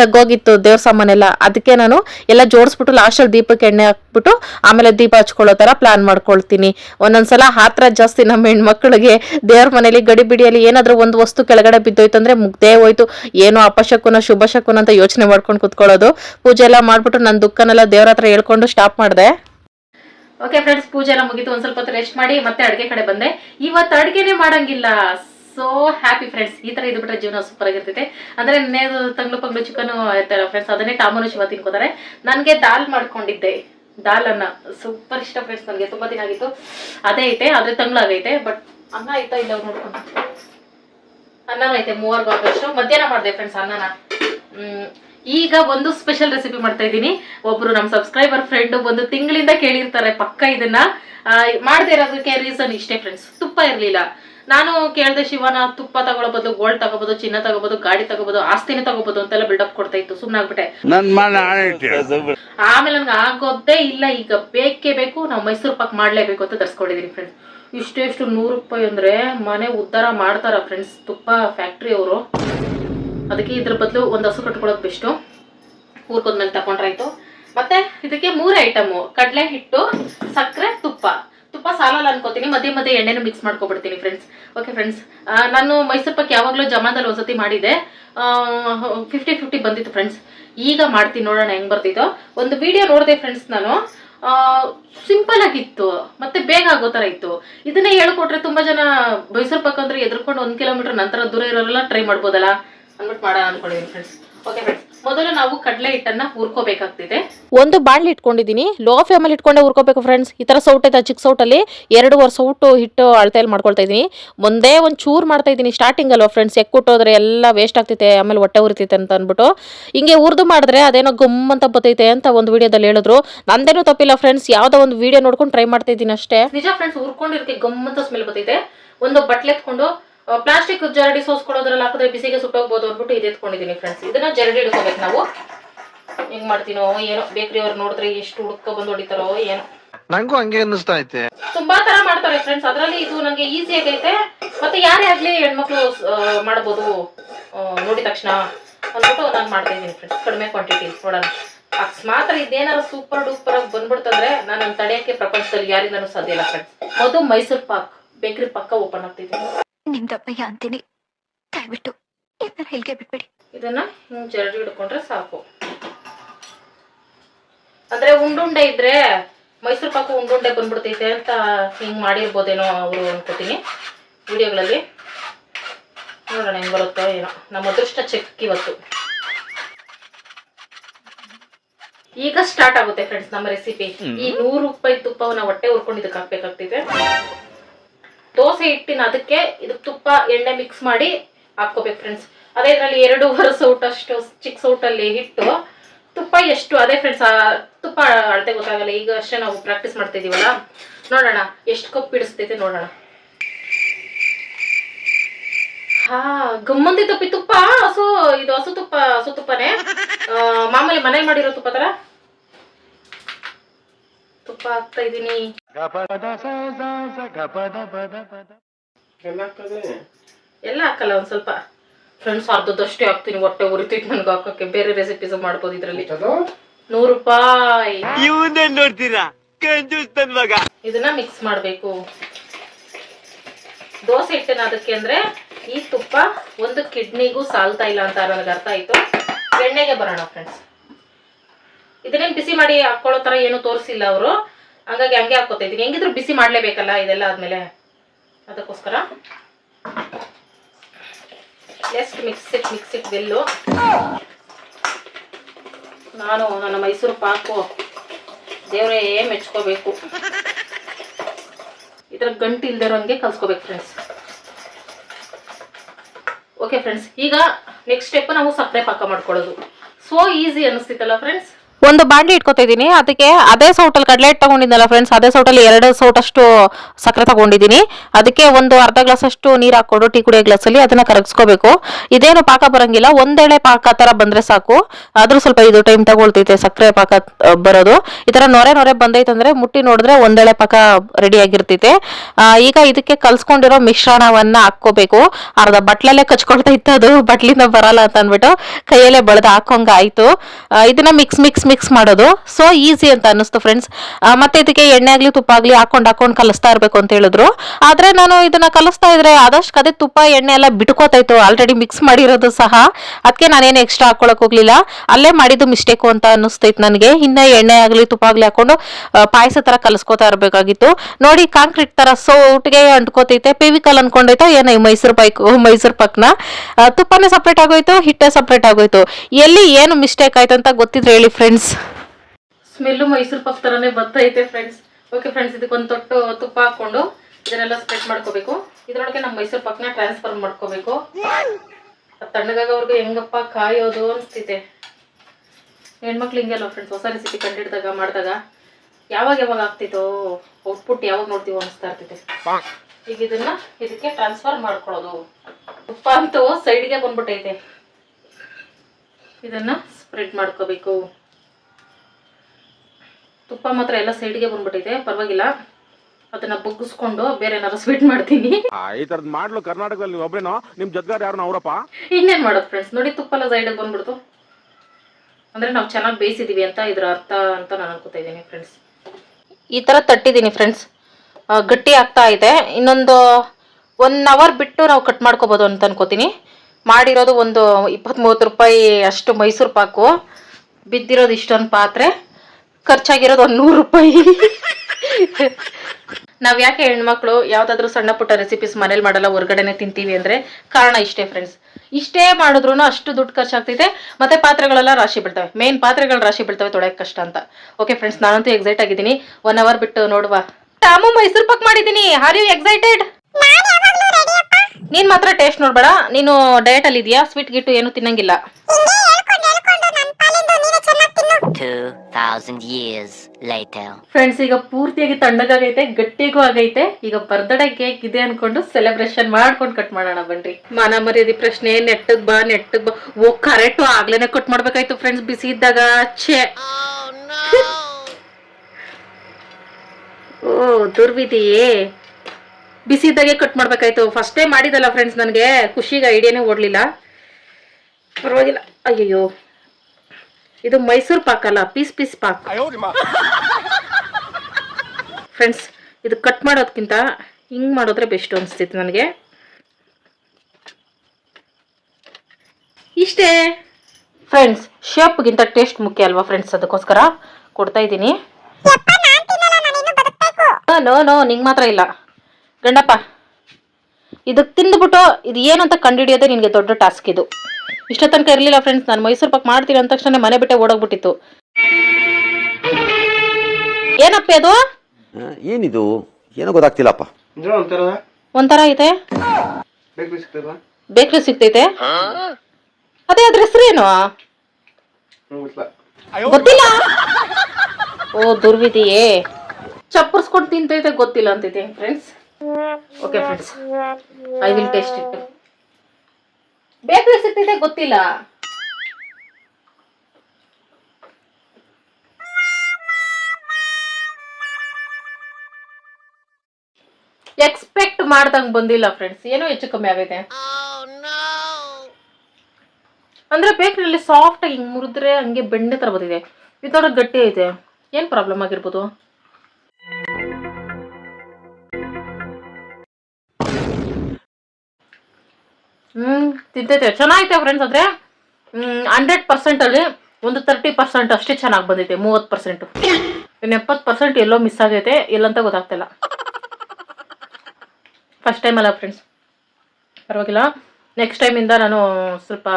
ತಗ್ಗೋಗಿತ್ತು ದೇವ್ರ ಸಾಮಾನೆಲ್ಲ. ಅದಕ್ಕೆ ನಾನು ಎಲ್ಲ ಜೋಡಿಸ್ಬಿಟ್ಟು ಲಾಸ್ಟಲ್ಲಿ ದೀಪಕ್ಕೆ ಎಣ್ಣೆ ಹಾಕ್ಬಿಟ್ಟು ಆಮೇಲೆ ದೀಪ ಹಚ್ಕೊಳ್ಳೋ ಥರ ಪ್ಲಾನ್ ಮಾಡ್ಕೊಳ್ತೀನಿ. ಒಂದೊಂದ್ಸಲ ಹಾತ್ರ ಜಾಸ್ತಿ ನಮ್ಮ ಹೆಣ್ಮಕ್ಳಿಗೆ ದೇವ್ರ ಮನೇಲಿ ಗಡಿಬಿಡಿಯಲ್ಲಿ ಏನಾದ್ರೂ ಒಂದು ವಸ್ತು ಕೆಳಗಡೆ ಬಿದ್ದೋಯ್ತು ಅಂದರೆ ಮುಗ್ದೇ ಹೋಯ್ತು. ಏನೋ ಅಪಶಕುನ ಶುಭ ಶಕುನ ಅಂತ ಯೋಚನೆ ಮಾಡ್ಕೊಂಡು ಕುತ್ಕೊಳ್ಳೋದು. ಪೂಜೆ ಎಲ್ಲ ಮಾಡಿಬಿಟ್ಟು ನನ್ನ ದುಃಖನೆಲ್ಲ ದೇವ್ರ ಹತ್ರ ಹೇಳ್ಕೊಂಡು ಸ್ಟಾಪ್ ಮಾಡಿದೆ. ಓಕೆ ಫ್ರೆಂಡ್ಸ್ ಪೂಜೆ ಎಲ್ಲ ಮುಗಿತು. ಒಂದ್ ಸ್ವಲ್ಪ ಹೊತ್ತು ರೆಸ್ಟ್ ಮಾಡಿ ಮತ್ತೆ ಅಡುಗೆ ಕಡೆ ಬಂದೆ. ಇವತ್ತು ಅಡುಗೆನೇ ಮಾಡಂಗಿಲ್ಲ. ಸೋ ಹ್ಯಾಪಿ ಫ್ರೆಂಡ್ಸ್ ಈ ತರ ಇದ್ಬಿಟ್ರೆ ಜೀವನ ಸೂಪರ್ ಆಗಿರ್ತೈತೆ. ಅಂದ್ರೆ ನೆನ್ನೆ ತಂಗ್ಳು ಪಂಗ್ಳು ಚಿಕನ್ ಇರ್ತಾರೆ ಫ್ರೆಂಡ್ಸ್ ಅದನ್ನೇ ಟಾಮನು ಶಿವ ತಿನ್ಕೋತಾರೆ. ನನಗೆ ದಾಲ್ ಮಾಡ್ಕೊಂಡಿದ್ದೆ. ದಾಲ್ ಅನ್ನ ಸೂಪರ್ ಇಷ್ಟ ಫ್ರೆಂಡ್ಸ್ ನನಗೆ. ತುಂಬಾ ದಿನ ಆಗಿತ್ತು. ಅದೇ ಐತೆ, ಆದ್ರೆ ತಂಗ್ಳಾಗೈತೆ ಬಟ್ ಅನ್ನ ಐತಾ ಇಲ್ಲ ನೋಡ್ಕೊಂಡು. ಅನ್ನನೂ ಐತೆ ಮೂವರ್ ಆಗೋಷ್ಟು ಮಧ್ಯಾಹ್ನ ಮಾಡಿದೆ ಫ್ರೆಂಡ್ಸ್ ಅನ್ನನ. ಈಗ ಒಂದು ಸ್ಪೆಷಲ್ ರೆಸಿಪಿ ಮಾಡ್ತಾ ಇದ್ದೀನಿ. ಒಬ್ರು ನಮ್ಮ ಸಬ್ಸ್ಕ್ರೈಬರ್ ಫ್ರೆಂಡ್ ಒಂದು ತಿಂಗಳಿಂದ ಕೇಳಿರ್ತಾರೆ ಪಕ್ಕ ಇದನ್ನ. ಮಾಡದೇ ಇರೋದಕ್ಕೆ ರೀಸನ್ ಇಷ್ಟೇ ಫ್ರೆಂಡ್ಸ್ ತುಪ್ಪ ಇರಲಿಲ್ಲ. ನಾನು ಕೇಳ್ದೆ ಶಿವನ ತುಪ್ಪ ತಗೊಳ್ಳೋ ಬದಲು ಗೋಲ್ಡ್ ತಗೋಬಹುದು ಚಿನ್ನ ತಗೋಬಹುದು ಗಾಡಿ ತಗೋಬಹುದು ಆಸ್ತಿನೇ ತಗೋಬಹುದು ಅಂತೆಲ್ಲ ಬಿಲ್ಡಪ್ ಕೊಡ್ತಾ ಇತ್ತು. ಸುಮ್ಮನೆ ಆಗ್ಬಿಟ್ಟೆ. ಆಮೇಲೆ ನನ್ಗೆ ಆಗೋದೇ ಇಲ್ಲ. ಈಗ ಬೇಕೇ ಬೇಕು. ನಾವು ಮೈಸೂರು ಪಾಕ್ ಮಾಡ್ಲೇಬೇಕು ಅಂತ ತರ್ಸ್ಕೊಂಡಿದೀನಿ ಫ್ರೆಂಡ್ಸ್ ಇಷ್ಟು ಎಷ್ಟು ನೂರು ರೂಪಾಯಿ ಅಂದ್ರೆ ಮನೆ ಉದ್ದಾರ ಮಾಡ್ತಾರ ಫ್ರೆಂಡ್ಸ್ ತುಪ್ಪ ಫ್ಯಾಕ್ಟ್ರಿ ಅವರು. ಅದಕ್ಕೆ ಇದ್ರ ಬದಲು ಒಂದು ಹಸು ಕಟ್ಕೊಳ್ಳೋದು ಬೆಸ್ಟು ಊರ್ಕೊಂಡ್ಮೇಲೆ ತಗೊಂಡ್ರಾಯ್ತು ಮತ್ತೆ ಇದಕ್ಕೆ ಮೂರೇ ಐಟಮು ಕಡಲೆ ಹಿಟ್ಟು, ಸಕ್ಕರೆ, ತುಪ್ಪ. ತುಪ್ಪ ಸಾಲಲ್ಲ ಅನ್ಕೋತೀನಿ. ಮಧ್ಯೆ ಮಧ್ಯೆ ಎಣ್ಣೆನೂ ಮಿಕ್ಸ್ ಮಾಡ್ಕೊಬಿಡ್ತೀನಿ ಫ್ರೆಂಡ್ಸ್ ಓಕೆ ಫ್ರೆಂಡ್ಸ್ ನಾನು ಮೈಸೂರು ಪಾಕ್ ಯಾವಾಗಲೂ ಜಮಾದಲ್ಲಿ ಒಂದ್ಸತಿ ಮಾಡಿದೆ. ಫಿಫ್ಟಿ ಫಿಫ್ಟಿ ಬಂದಿತ್ತು ಫ್ರೆಂಡ್ಸ್ ಈಗ ಮಾಡ್ತೀನಿ ನೋಡೋಣ ಹೆಂಗ್ ಬರ್ತಿತ್ತು. ಒಂದು ವಿಡಿಯೋ ನೋಡಿದೆ ಫ್ರೆಂಡ್ಸ್ ನಾನು. ಸಿಂಪಲ್ ಆಗಿತ್ತು. ಮತ್ತೆ ಬೇಗ ಆಗೋ ಥರ ಇತ್ತು. ಇದನ್ನೇ ಹೇಳ್ಕೊಟ್ರೆ ತುಂಬಾ ಜನ ಮೈಸೂರು ಪಾಕ್ ಅಂದ್ರೆ ಎದ್ರುಕೊಂಡು ಒಂದ್ ಕಿಲೋಮೀಟರ್ ನಂತರ ದೂರ ಇರೋರೆಲ್ಲ ಟ್ರೈ ಮಾಡ್ಬೋದಲ್ಲ. ಅಂದ್ಬಿಟ್ಟು ಮಾಡೋಣ ಅನ್ಕೊಳ್ಳಿ ಫ್ರೆಂಡ್ಸ್ ಓಕೆ ಫ್ರೆಂಡ್ಸ್ ಮೊದಲು ನಾವು ಕಡಲೆ ಹಿಟ್ಟನ್ನ ಹುರ್ಕೋಬೇಕಾಗ್ತಿದೆ. ಒಂದು ಬಾಣ್ಲಿ ಇಟ್ಕೊಂಡಿದ್ದೀನಿ ಲೋ ಫ್ಲೇಮಲ್ಲಿ ಇಟ್ಕೊಂಡೆ ಹುರ್ಕೋಬೇಕು ಫ್ರೆಂಡ್ಸ್ ಈ ಥರ ಸೌಟ್ ಐತೆ ಚಿಕ್ಕ ಸೌಟಲ್ಲಿ ಎರಡೂವರೆ ಸೌಟು ಹಿಟ್ಟು ಅಳತೆಯಲ್ಲಿ ಮಾಡ್ಕೊಳ್ತಾ ಇದ್ದೀನಿ ಒಂದೇ ಒಂದು ಚೂರು ಮಾಡ್ತಾ ಇದ್ದೀನಿ ಸ್ಟಾರ್ಟಿಂಗ್ ಅಲ್ವಾ ಫ್ರೆಂಡ್ಸ್ ಎಕ್ಕುಟ್ಟೋದ್ರೆ ಎಲ್ಲ ವೇಸ್ಟ್ ಆಗ್ತೈತೆ ಆಮೇಲೆ ಹೊಟ್ಟೆ ಉರಿತೈತೆ ಅಂತ ಅಂದ್ಬಿಟ್ಟು. ಹಿಂಗೆ ಹುರಿದು ಮಾಡಿದ್ರೆ ಅದೇನೋ ಗುಮ್ ಅಂತ ಬತ್ತೈತೆ ಅಂತ ಒಂದು ವಿಡಿಯೋದಲ್ಲಿ ಹೇಳಿದ್ರು. ನಂದೇನು ತಪ್ಪಿಲ್ಲ ಫ್ರೆಂಡ್ಸ್ ಯಾವುದೋ ಒಂದು ವಿಡಿಯೋ ನೋಡ್ಕೊಂಡು ಟ್ರೈ ಮಾಡ್ತಾ ಇದ್ದೀನಿ ಅಷ್ಟೇ. ನಿಜ ಫ್ರೆಂಡ್ಸ್ ಹುರ್ಕೊಂಡಿರ್ತೀವಿ ಗಮ್ ಅಂತ ಸ್ಮೆಲ್ ಬತ್ತೈತೆ. ಒಂದು ಬಟ್ಲೆ ಎತ್ಕೊಂಡು ಪ್ಲಾಸ್ಟಿಕ್ ಜರಡಿ ಸೋಸ್ಕೊಳ್ಳೋದ್ರಲ್ಲಿ ಹಾಕಿದ್ರೆ ಬಿಸಿಗೆ ಸುಟ್ಟೋಗ್ಬೋದು ಅಂದ್ಬಿಟ್ಟು ಇದೆ ಎತ್ಕೊಂಡಿದ್ದೀನಿ ಫ್ರೆಂಡ್ಸ್ ಇದನ್ನ ಜರಡಿ ಇಡ್ಕೋಬೇಕು ನಾವು. ಹೆಂಗ್ ಮಾಡ್ತೀನೋ ಏನೋ ಬೇಕ್ರಿ ಅವ್ರು ನೋಡಿದ್ರೆ ಎಷ್ಟು ಹುಡುಕ ಬಂದು ಹೊಡಿತಾರೋ ಏನೋ. ನಂಗೂ ಹಂಗೆ ಅನ್ನಿಸ್ತಾ ಐತೆ. ತುಂಬಾ ತರ ಮಾಡ್ತಾರೆ ಫ್ರೆಂಡ್ಸ್ ಅದರಲ್ಲಿ ಇದು ನನಗೆ ಈಸಿ ಆಗೈತೆ. ಮತ್ತೆ ಯಾರೇ ಆಗ್ಲಿ ಹೆಣ್ಮಕ್ಳು ಮಾಡಬಹುದು ನೋಡಿದ ತಕ್ಷಣ ಅಂದ್ಬಿಟ್ಟು ನಾನು ಮಾಡ್ತಾ ಇದ್ದೀನಿ ಫ್ರೆಂಡ್ಸ್ ಕಡಿಮೆ ಕ್ವಾಂಟಿಟಿ ನೋಡೋಣ. ಅಕಸ್ಮಾತ್ ಇದೇನಾದ್ರು ಸೂಪರ್ ಡೂಪರ್ ಆಗಿ ಬಂದ್ಬಿಡ್ತಂದ್ರೆ ನಾನು ತಡೆಯಕ್ಕೆ ಪ್ರಪಂಚದಲ್ಲಿ ಯಾರಿಂದನೂ ಸಾಧ್ಯ ಇಲ್ಲ ಫ್ರೆಂಡ್ಸ್ ಮೊದಲು ಮೈಸೂರು ಪಾಕ್ ಬೇಕ್ರಿ ಪಕ್ಕ ಓಪನ್ ಆಗ್ತಿದ್ದೀನಿ ನಿಮ್ದಪ್ಪಯ್ಯ ಅಂತೀನಿ. ದಯವಿಟ್ಟು ಇದನ್ನ ಹೆಲ್ಗೆ ಬಿಟ್ಬಿಡಿ. ಇದನ್ನ ಜರಡಿ ಹಿಡ್ಕೊಂಡ್ರೆ ಸಾಕು. ಅಂದ್ರೆ ಉಂಡುಂಡೆ ಇದ್ರೆ ಮೈಸೂರು ಪಾಕು ಉಂಡುಂಡೆ ಬಂದ್ಬಿಡ್ತೈತೆ ಅಂತ ಹಿಂಗ್ ಮಾಡಿರ್ಬೋದೇನೋ ಅವರು ಅನ್ಕೋತೀನಿ. ವಿಡಿಯೋಗಳಲ್ಲಿ ನೋಡೋಣ ಹೆಂಗ್ ಬರುತ್ತೋ ಏನೋ. ನಮ್ಮ ಅದೃಷ್ಟ ಚೆಕ್ ಇವತ್ತು. ಈಗ ಸ್ಟಾರ್ಟ್ ಆಗುತ್ತೆ ಫ್ರೆಂಡ್ಸ್ ನಮ್ಮ ರೆಸಿಪಿ ಈ ನೂರು ರೂಪಾಯಿ ತುಪ್ಪವನ್ನ ಹೊಟ್ಟೆ ಹುರ್ಕೊಂಡು ಇದಕ್ಕೆ ಹಾಕ್ಬೇಕಾಗ್ತಿದೆ ದೋಸೆ ಹಿಟ್ಟಿನ ಅದಕ್ಕೆ ಇದು ತುಪ್ಪ, ಎಣ್ಣೆ ಮಿಕ್ಸ್ ಮಾಡಿ ಹಾಕ್ಕೋಬೇಕು ಫ್ರೆಂಡ್ಸ್ ಅದೇ ಇದರಲ್ಲಿ ಎರಡೂವರೆ ಅಷ್ಟು, ಚಿಕ್ಕ ಸೌಟಲ್ಲಿ ಹಿಟ್ಟು. ತುಪ್ಪ ಎಷ್ಟು, ಅದೇ ಫ್ರೆಂಡ್ಸ್ ತುಪ್ಪ ಅಳತೆ ಗೊತ್ತಾಗಲ್ಲ, ಈಗ ಅಷ್ಟೇ ನಾವು ಪ್ರಾಕ್ಟೀಸ್ ಮಾಡ್ತಾ ಇದೀವಲ್ಲ ನೋಡೋಣ, ಎಷ್ಟು ಕಪ್ ಇಡಿಸ್ತೈತೆ ನೋಡೋಣ. ಹಾ ಗಮ್ಮಂದಿ ತಪ್ಪಿ. ತುಪ್ಪ ಹಸು, ಇದು ಹಸು ತುಪ್ಪ, ಹಸು ತುಪ್ಪನೇ. ಮಾಮೂಲಿ ಮನೇಲಿ ಮಾಡಿರೋ ತುಪ್ಪ ತರ ಹಾಕ್ತಾ ಇದೀನಿ ಎಲ್ಲ ಹಾಕಲ್ಲ ಒಂದ್ ಸ್ವಲ್ಪ. ಫ್ರೆಂಡ್ಸ್ ಅರ್ಧದಷ್ಟೇ ಹಾಕ್ತೀನಿ ಹೊಟ್ಟೆ ಉರಿತೀವಿ ನನ್ಗೆ ಹಾಕಕ್ಕೆ. ಬೇರೆ ರೆಸಿಪೀಸ್ ಮಾಡ್ಬೋದು ಇದ್ರಲ್ಲಿ. ನೂರು ರೂಪಾಯಿ. ನೋಡ್ತೀರಾ? ಕಂಜೂಸ್ತನ್ ಮಗ. ಇದನ್ನ ಮಿಕ್ಸ್ ಮಾಡ್ಬೇಕು. ದೋಸೆ ಹಿಟ್ಟನ ಅದಕ್ಕೆ ಅಂದ್ರೆ ಈ ತುಪ್ಪ ಒಂದು ಕಿಡ್ನಿಗೂ ಸಾಲ್ತಾ ಇಲ್ಲ ಅಂತ ನನಗೆ ಅರ್ಥ ಆಯ್ತು. ಎಣ್ಣೆಗೆ ಬರೋಣ ಫ್ರೆಂಡ್ಸ್ ಇದನ್ನೇನು ಬಿಸಿ ಮಾಡಿ ಹಾಕೊಳ್ಳೋ ತರ ಏನು ತೋರಿಸಿಲ್ಲ ಅವರು. ಹಂಗಾಗಿ ಹಂಗೆ ಹಾಕೋತಿದ್ದೀನಿ ಹೆಂಗಿದ್ರು ಬಿಸಿ ಮಾಡಲೇಬೇಕಲ್ಲ, ಇದೆಲ್ಲ ಆದಮೇಲೆ. ಅದಕ್ಕೋಸ್ಕರ. Just mix it mix it bell. ನಾನು ನನ್ನ ಮೈಸೂರು ಪಾಕು ದೇವರೇ ಮೆಚ್ಕೋಬೇಕು. ಇದರ ಗಂಟು ಇಲ್ದಿರೋ ಹಂಗೆ ಕಲ್ಸ್ಕೋಬೇಕು ಫ್ರೆಂಡ್ಸ್ ಓಕೆ ಫ್ರೆಂಡ್ಸ್ ಈಗ ನೆಕ್ಸ್ಟ್ ಸ್ಟೆಪ್ ನಾವು ಸಕ್ಕರೆ ಪಾಕ ಮಾಡ್ಕೊಳ್ಳೋದು. ಸೋ ಈಸಿ ಅನಿಸ್ತಿತ್ತಲ್ಲ ಫ್ರೆಂಡ್ಸ್ ಒಂದು ಬಾಂಡ್ಲಿ ಇಟ್ಕೊತಿದೀನಿ ಅದಕ್ಕೆ ಅದೇ ಸೌಟಲ್ಲಿ ಕಡಲೆ ಹಿಟ್ಟು ತಗೊಂಡಿದ್ದಲ್ಲ ಫ್ರೆಂಡ್ಸ್ ಅದೇ ಸೌಟಲ್ಲಿ ಎರಡು ಸೌಟಷ್ಟು ಸಕ್ಕರೆ ತಗೊಂಡಿದ್ದೀನಿ. ಅದಕ್ಕೆ ಒಂದು ಅರ್ಧ ಗ್ಲಾಸ್ ಅಷ್ಟು ನೀರು ಹಾಕೊಂಡು ಟೀ ಕುಡಿಯೋ ಗ್ಲಾಸಲ್ಲಿ ಅದನ್ನ ಕರಗಿಸ್ಕೋಬೇಕು. ಇದೇನು ಪಾಕ ಬರಂಗಿಲ್ಲ, ಒಂದೆಳೆ ಪಾಕ ತರ ಬಂದ್ರೆ ಸಾಕು. ಆದ್ರೂ ಸ್ವಲ್ಪ ಇದು ಟೈಮ್ ತಗೊಳ್ತೈತೆ ಸಕ್ಕರೆ ಪಾಕ ಬರೋದು. ಈ ತರ ನೊರೆ ನೊರೆ ಬಂದೈತಂದ್ರೆ ಮುಟ್ಟಿ ನೋಡಿದ್ರೆ ಒಂದೆಳೆ ಪಾಕ ರೆಡಿ ಆಗಿರ್ತೈತೆ. ಈಗ ಇದಕ್ಕೆ ಕಲ್ಸ್ಕೊಂಡಿರೋ ಮಿಶ್ರಣವನ್ನ ಹಾಕ್ಕೋಬೇಕು. ಅರ್ಧ ಬಟ್ಲಲ್ಲೇ ಕಚ್ಕೊಳ್ತಾ ಇತ್ತು, ಅದು ಬಟ್ಲಿಂದ ಬರಲ್ಲ ಅಂತ ಅಂದ್ಬಿಟ್ಟು ಕೈಯಲ್ಲೇ ಬಳದು ಹಾಕೋಂಗ ಆಯ್ತು ಇದನ್ನ ಮಿಕ್ಸ್ ಮಿಕ್ಸ್ ಮಿಕ್ಸ್ ಮಾಡೋದು. ಸೊ ಈಸಿ ಅಂತ ಅನ್ನಿಸ್ತು ಫ್ರೆಂಡ್ಸ್ ಮತ್ತೆ ಇದಕ್ಕೆ ಎಣ್ಣೆ ಆಗಲಿ, ತುಪ್ಪ ಆಗಲಿ ಹಾಕೊಂಡು ಹಾಕೊಂಡು ಕಲಿಸ್ತಾ ಇರಬೇಕು ಅಂತ ಹೇಳಿದ್ರು. ಆದ್ರೆ ನಾನು ಇದನ್ನ ಕಲಿಸ್ತಾ ಇದ್ರೆ ಆದಷ್ಟು ಅದೇ ತುಪ್ಪ, ಎಣ್ಣೆ ಎಲ್ಲ ಬಿಟ್ಕೋತಾಯ್ತು ಆಲ್ರೆಡಿ ಮಿಕ್ಸ್ ಮಾಡಿರೋದು ಸಹ. ಅದಕ್ಕೆ ನಾನೇನು ಎಕ್ಸ್ಟ್ರಾ ಹಾಕೊಳಕ್ ಹೋಗ್ಲಿಲ್ಲ. ಅಲ್ಲೇ ಮಾಡಿದ್ದು ಮಿಸ್ಟೇಕು ಅಂತ ಅನ್ನಿಸ್ತೈತೆ ನನಗೆ. ಇನ್ನ ಎಣ್ಣೆ ಆಗಲಿ, ತುಪ್ಪ ಆಗಲಿ ಹಾಕೊಂಡು ಪಾಯಸ ತರ ಕಲಿಸ್ಕೋತಾ ಇರಬೇಕಾಗಿತ್ತು. ನೋಡಿ ಕಾಂಕ್ರೀಟ್ ತರ ಸೌಟ್ಗೆ ಅಂಟ್ಕೋತೈತೆ. ಪೇವಿಕಲ್ ಅನ್ಕೊಂಡೈತೋ ಏನೋ ಈ ಮೈಸೂರು ಪೈಕ್ ಮೈಸೂರು ಪಕ್ನ. ತುಪ್ಪನೇ ಸಪ್ರೇಟ್ ಆಗೋಯ್ತು, ಹಿಟ್ಟೆ ಸಪ್ರೇಟ್ ಆಗೋಯ್ತು. ಎಲ್ಲಿ ಏನು ಮಿಸ್ಟೇಕ್ ಆಯ್ತು ಅಂತ ಗೊತ್ತಿದ್ರೆ ಹೇಳಿ ಫ್ರೆಂಡ್ಸ್ ಸ್ಮೆಲ್ಲು ಮೈಸೂರು ಪಾಕ್ ಥರನೇ ಬರ್ತೈತೆ ಫ್ರೆಂಡ್ಸ್ ಓಕೆ ಫ್ರೆಂಡ್ಸ್ ಇದಕ್ಕೊಂದು ತೊಟ್ಟು ತುಪ್ಪ ಹಾಕೊಂಡು ಇದನ್ನೆಲ್ಲ ಸ್ಪ್ರೆಡ್ ಮಾಡ್ಕೋಬೇಕು. ಇದರೊಳಗೆ ನಮ್ಮ ಮೈಸೂರು ಪಾಕ್ನ ಟ್ರಾನ್ಸ್ಫರ್ ಮಾಡ್ಕೋಬೇಕು. ಅದ್ ತಣ್ಣಗಾಗೋರ್ಗು ಹೆಂಗಪ್ಪ ಕಾಯೋದು ಅನಿಸ್ತೈತೆ ಹೆಣ್ಮಕ್ಳು ಹಿಂಗೆಲ್ಲ ಫ್ರೆಂಡ್ಸ್ ಹೊಸ ರೆಸಿಪಿ ಕಂಡಿಡ್ದಾಗ, ಮಾಡಿದಾಗ. ಯಾವಾಗ ಯಾವಾಗ ಆಗ್ತಿತ್ತೋ ಔಟ್ಪುಟ್ ಯಾವಾಗ ನೋಡ್ತೀವೋ ಅನಿಸ್ತಾ ಇರ್ತೈತೆ. ಈಗ ಇದನ್ನ ಇದಕ್ಕೆ ಟ್ರಾನ್ಸ್ಫರ್ ಮಾಡ್ಕೊಳ್ಳೋದು. ತುಪ್ಪ ಅಂತೂ ಸೈಡ್ಗೆ ಬಂದ್ಬಿಟ್ಟೈತೆ. ಇದನ್ನ ಸ್ಪ್ರೆಡ್ ಮಾಡ್ಕೋಬೇಕು. ತುಪ್ಪ ಮಾತ್ರ ಎಲ್ಲ ಸೈಡ್ಗೆ ಬಂದ್ಬಿಟ್ಟಿದೆ ಪರವಾಗಿಲ್ಲ. ಅದನ್ನ ಬಗ್ಗಿಸ್ಕೊಂಡು ಬೇರೆ ಏನಾದ್ರು ಸ್ವೀಟ್ ಮಾಡ್ತೀನಿ. ಈ ತರದ್ ಮಾಡ್ಲು ಕರ್ನಾಟಕದಲ್ಲಿ ಒಬ್ಬರೇನೋ ನಿಮ್ ಜೊತೆಗಾರ ಯಾರು ಅವರಪ್ಪ ಇನ್ನೇನ್ ಮಾಡೋದು ಫ್ರೆಂಡ್ಸ್ ನೋಡಿ ತುಪ್ಪ ಎಲ್ಲ ಸೈಡಿಗೆ ಬಂದ್ಬಿಡ್ತು. ಅಂದ್ರೆ ನಾವು ಚೆನ್ನಾಗಿ ಬೇಯಿಸಿದೀವಿ ಅಂತ ಇದ್ರ ಅರ್ಥ ಅಂತ ನಾನು ಅನ್ಕೋತಾ ಇದ್ದೀನಿ ಫ್ರೆಂಡ್ಸ್ ಈ ತರ ತಟ್ಟಿದ್ದೀನಿ ಫ್ರೆಂಡ್ಸ್ ಗಟ್ಟಿ ಆಗ್ತಾ ಇದೆ. ಇನ್ನೊಂದು ಒನ್ ಅವರ್ ಬಿಟ್ಟು ನಾವು ಕಟ್ ಮಾಡ್ಕೋಬಹುದು ಅಂತ ಅನ್ಕೋತೀನಿ. ಮಾಡಿರೋದು ಒಂದು ಇಪ್ಪತ್ತ್ ಮೂವತ್ತು ರೂಪಾಯಿ ಅಷ್ಟು ಮೈಸೂರು ಪಾಕು. ಬಿದ್ದಿರೋದು ಇಷ್ಟೊಂದು ಪಾತ್ರೆ. ಖರ್ಚಾಗಿರೋದು ಒಂದು ನೂರು ರೂಪಾಯಿ. ನಾವ್ ಯಾಕೆ ಹೆಣ್ಮಕ್ಳು ಯಾವ್ದಾದ್ರು ಸಣ್ಣ ಪುಟ್ಟ ರೆಸಿಪೀಸ್ ಮನೇಲಿ ಮಾಡಲ್ಲ, ಹೊರಗಡೆನೆ ತಿಂತೀವಿ ಅಂದ್ರೆ ಕಾರಣ ಇಷ್ಟೇ ಫ್ರೆಂಡ್ಸ್ ಇಷ್ಟೇ ಮಾಡಿದ್ರು ಅಷ್ಟು ದುಡ್ಡು ಖರ್ಚಾಗ್ತಿದೆ ಮತ್ತೆ ಪಾತ್ರೆಗಳೆಲ್ಲ ರಾಶಿ ಬಿಡ್ತವೆ ಮೇನ್ ಪಾತ್ರೆಗಳು ರಾಶಿ ಬಿಡ್ತವೆ ತೊಳೆಯಕ್ಕೆ ಕಷ್ಟ ಅಂತ. ಓಕೆ ಫ್ರೆಂಡ್ಸ್ ನಾನಂತೂ ಎಕ್ಸೈಟ್ ಆಗಿದ್ದೀನಿ. ಒನ್ ಅವರ್ ಬಿಟ್ಟು ನೋಡುವ. ತಾಮು ಮೈಸೂರು ಪಾಕ್ ಮಾಡಿದ್ದೀನಿ. ಆರ್ ಯು ಎಕ್ಸೈಟೆಡ್ ನೀನ್ ಮಾತ್ರ ಟೇಸ್ಟ್ ನೋಡ್ಬೇಡ. ನೀನು ಡಯಟ್ ಅಲ್ಲಿ ಇದೆಯಾ ಸ್ವೀಟ್ ಗಿಟ್ಟು ಏನು ತಿನ್ನಂಗಿಲ್ಲ. 2000 years later. ಫ್ರೆಂಡ್ಸ್ ಈಗ ಪೂರ್ತಿಯಾಗಿ ತಣ್ಣಗಾಗೈತೆ, ಗಟ್ಟಿಗೂ ಆಗೈತೆ. ಈಗ ಬರ್ತಡೇ ಕೇಕ್ ಇದೆ ಅನ್ಕೊಂಡು ಸೆಲೆಬ್ರೇಷನ್ ಮಾಡ್ಕೊಂಡು ಕಟ್ ಮಾಡೋಣ ಬನ್ರಿ. ಮಾನ ಮರ್ಯಾದಿ ಪ್ರಶ್ನೆ, ನೆಟ್ಟಗ್ ಬಾ ನೆಟ್ಟಗ್ ಬಾ. ಓ ಕರೆಕ್ಟ್ ಆಗ್ಲೇನೆ ಕಟ್ ಮಾಡ್ಬೇಕಾಯ್ತು ಫ್ರೆಂಡ್ಸ್ ಬಿಸಿ ಇದ್ದಾಗ. ಛೇ. ಓ ದುರ್ವಿಧಿಯೇ ಬಿಸಿ ಇದ್ದಾಗೆ ಕಟ್ ಮಾಡ್ಬೇಕಾಯ್ತು. ಫಸ್ಟೇ ಮಾಡಿದಲ್ಲ ಫ್ರೆಂಡ್ಸ್ ನನಗೆ. ಖುಷಿಗೆ ಐಡಿಯಾನೇ ಓಡ್ಲಿಲ್ಲ. ಪರವಾಗಿಲ್ಲ. ಅಯ್ಯಯ್ಯೋ. ಇದು ಮೈಸೂರು ಪಾಕ್ ಅಲ್ಲ ಪೀಸ್ ಪೀಸ್ ಪಾಕ್. ಫ್ರೆಂಡ್ಸ್ ಇದು ಕಟ್ ಮಾಡೋದಕ್ಕಿಂತ ಹಿಂಗೆ ಮಾಡಿದ್ರೆ ಬೆಸ್ಟ್ ಅನಿಸ್ತಿತ್ತು ನನಗೆ. ಇಷ್ಟೇ. ಫ್ರೆಂಡ್ಸ್ ಶೇಪ್ಗಿಂತ ಟೇಸ್ಟ್ ಮುಖ್ಯ ಅಲ್ವಾ ಫ್ರೆಂಡ್ಸ್ ಅದಕ್ಕೋಸ್ಕರ ಕೊಡ್ತಾ ಇದ್ದೀನಿ. ನೋ ನೋ ನಿಂಗೆ ಮಾತ್ರ ಇಲ್ಲ. ಗಂಡಪ್ಪ ಇದಕ್ಕೆ ತಿಂದ್ಬಿಟ್ಟು ಇದು ಏನು ಅಂತ ಕಂಡುಹಿಡಿಯೋದೇ ನಿನಗೆ ದೊಡ್ಡ ಟಾಸ್ಕ್ ಇದು. ಇಷ್ಟ ತನಕ ಇರಲಿಲ್ಲ ಫ್ರೆಂಡ್ಸ್ ನಾನು ಮೈಸೂರು ಪಾಕ್ ಮಾಡ್ತೀನಿ ಅಂದ ತಕ್ಷಣ ಮನೆ ಬಿಟ್ಟೆ ಓಡೋಗ್ಬಿಟ್ಟಿತ್ತು. ಏನಪ್ಪ ಅದು? ಏನಿದು? ಏನೋ ಗೊತ್ತಾಗ್ತಿಲ್ಲಪ್ಪ. ಒಂಥರ ಐತೆ? ಬೇಕ್ರಿ ಸಿಕ್ತೈತೆ ಬೇಕ್ರಿ ಸಿಗ್ತೈತೆ? ಅದೇ ಅದ್ರ ಹೆಸರೇನು? ಗೊತ್ತಿಲ್ಲ? ಓ ದುರ್ವಿಧಿಯೇ ಚಪ್ಪರ್ಸ್ಕೊಂಡು ತಿಂತೈತೆ ಗೊತ್ತಿಲ್ಲ ಅಂತೈತೆ friends okay friends I will taste it bakery ಸಿಕ್ತಿದೆ ಗೊತ್ತಿಲ್ಲ. ಎಕ್ಸ್ಪೆಕ್ಟ್ ಮಾಡ್ದಂಗ್ ಬಂದಿಲ್ಲ ಫ್ರೆಂಡ್ಸ್ ಏನೋ ಹೆಚ್ಚು ಕಮ್ಮಿ ಆಗೈತೆ ಅಂದ್ರೆ ಬೇಕರಿಯಲ್ಲಿ ಸಾಫ್ಟ್ ಆಗಿ ಮುರಿದ್ರೆ ಹಂಗೆ ಬೆಣ್ಣೆ ತರ ಬಂದಿದೆ. ಇದು ಗಟ್ಟಿ ಐತೆ. ಏನ್ ಪ್ರಾಬ್ಲಮ್ ಆಗಿರ್ಬೋದು? ಹ್ಮ್, ತಿಂತೈತೆ. ಚೆನ್ನಾಗೈತೆ ಫ್ರೆಂಡ್ಸ್ ಅಂದ್ರೆ ಹಂಡ್ರೆಡ್ ಪರ್ಸೆಂಟ್ ಅಲ್ಲಿ ಒಂದು ತರ್ಟಿ ಪರ್ಸೆಂಟ್ ಅಷ್ಟೇ ಚೆನ್ನಾಗಿ ಬಂದೈತೆ, ಮೂವತ್ತು ಪರ್ಸೆಂಟ್ ಇನ್ನು ಎಪ್ಪತ್ತು ಪರ್ಸೆಂಟ್ ಎಲ್ಲೋ ಮಿಸ್ ಆಗೈತೆ ಎಲ್ಲಂತ ಗೊತ್ತಾಗ್ತಿಲ್ಲ. ಫಸ್ಟ್ ಟೈಮ್ ಅಲ್ಲ ಫ್ರೆಂಡ್ಸ್ ಪರವಾಗಿಲ್ಲ. ನೆಕ್ಸ್ಟ್ ಟೈಮಿಂದ ನಾನು ಸ್ವಲ್ಪ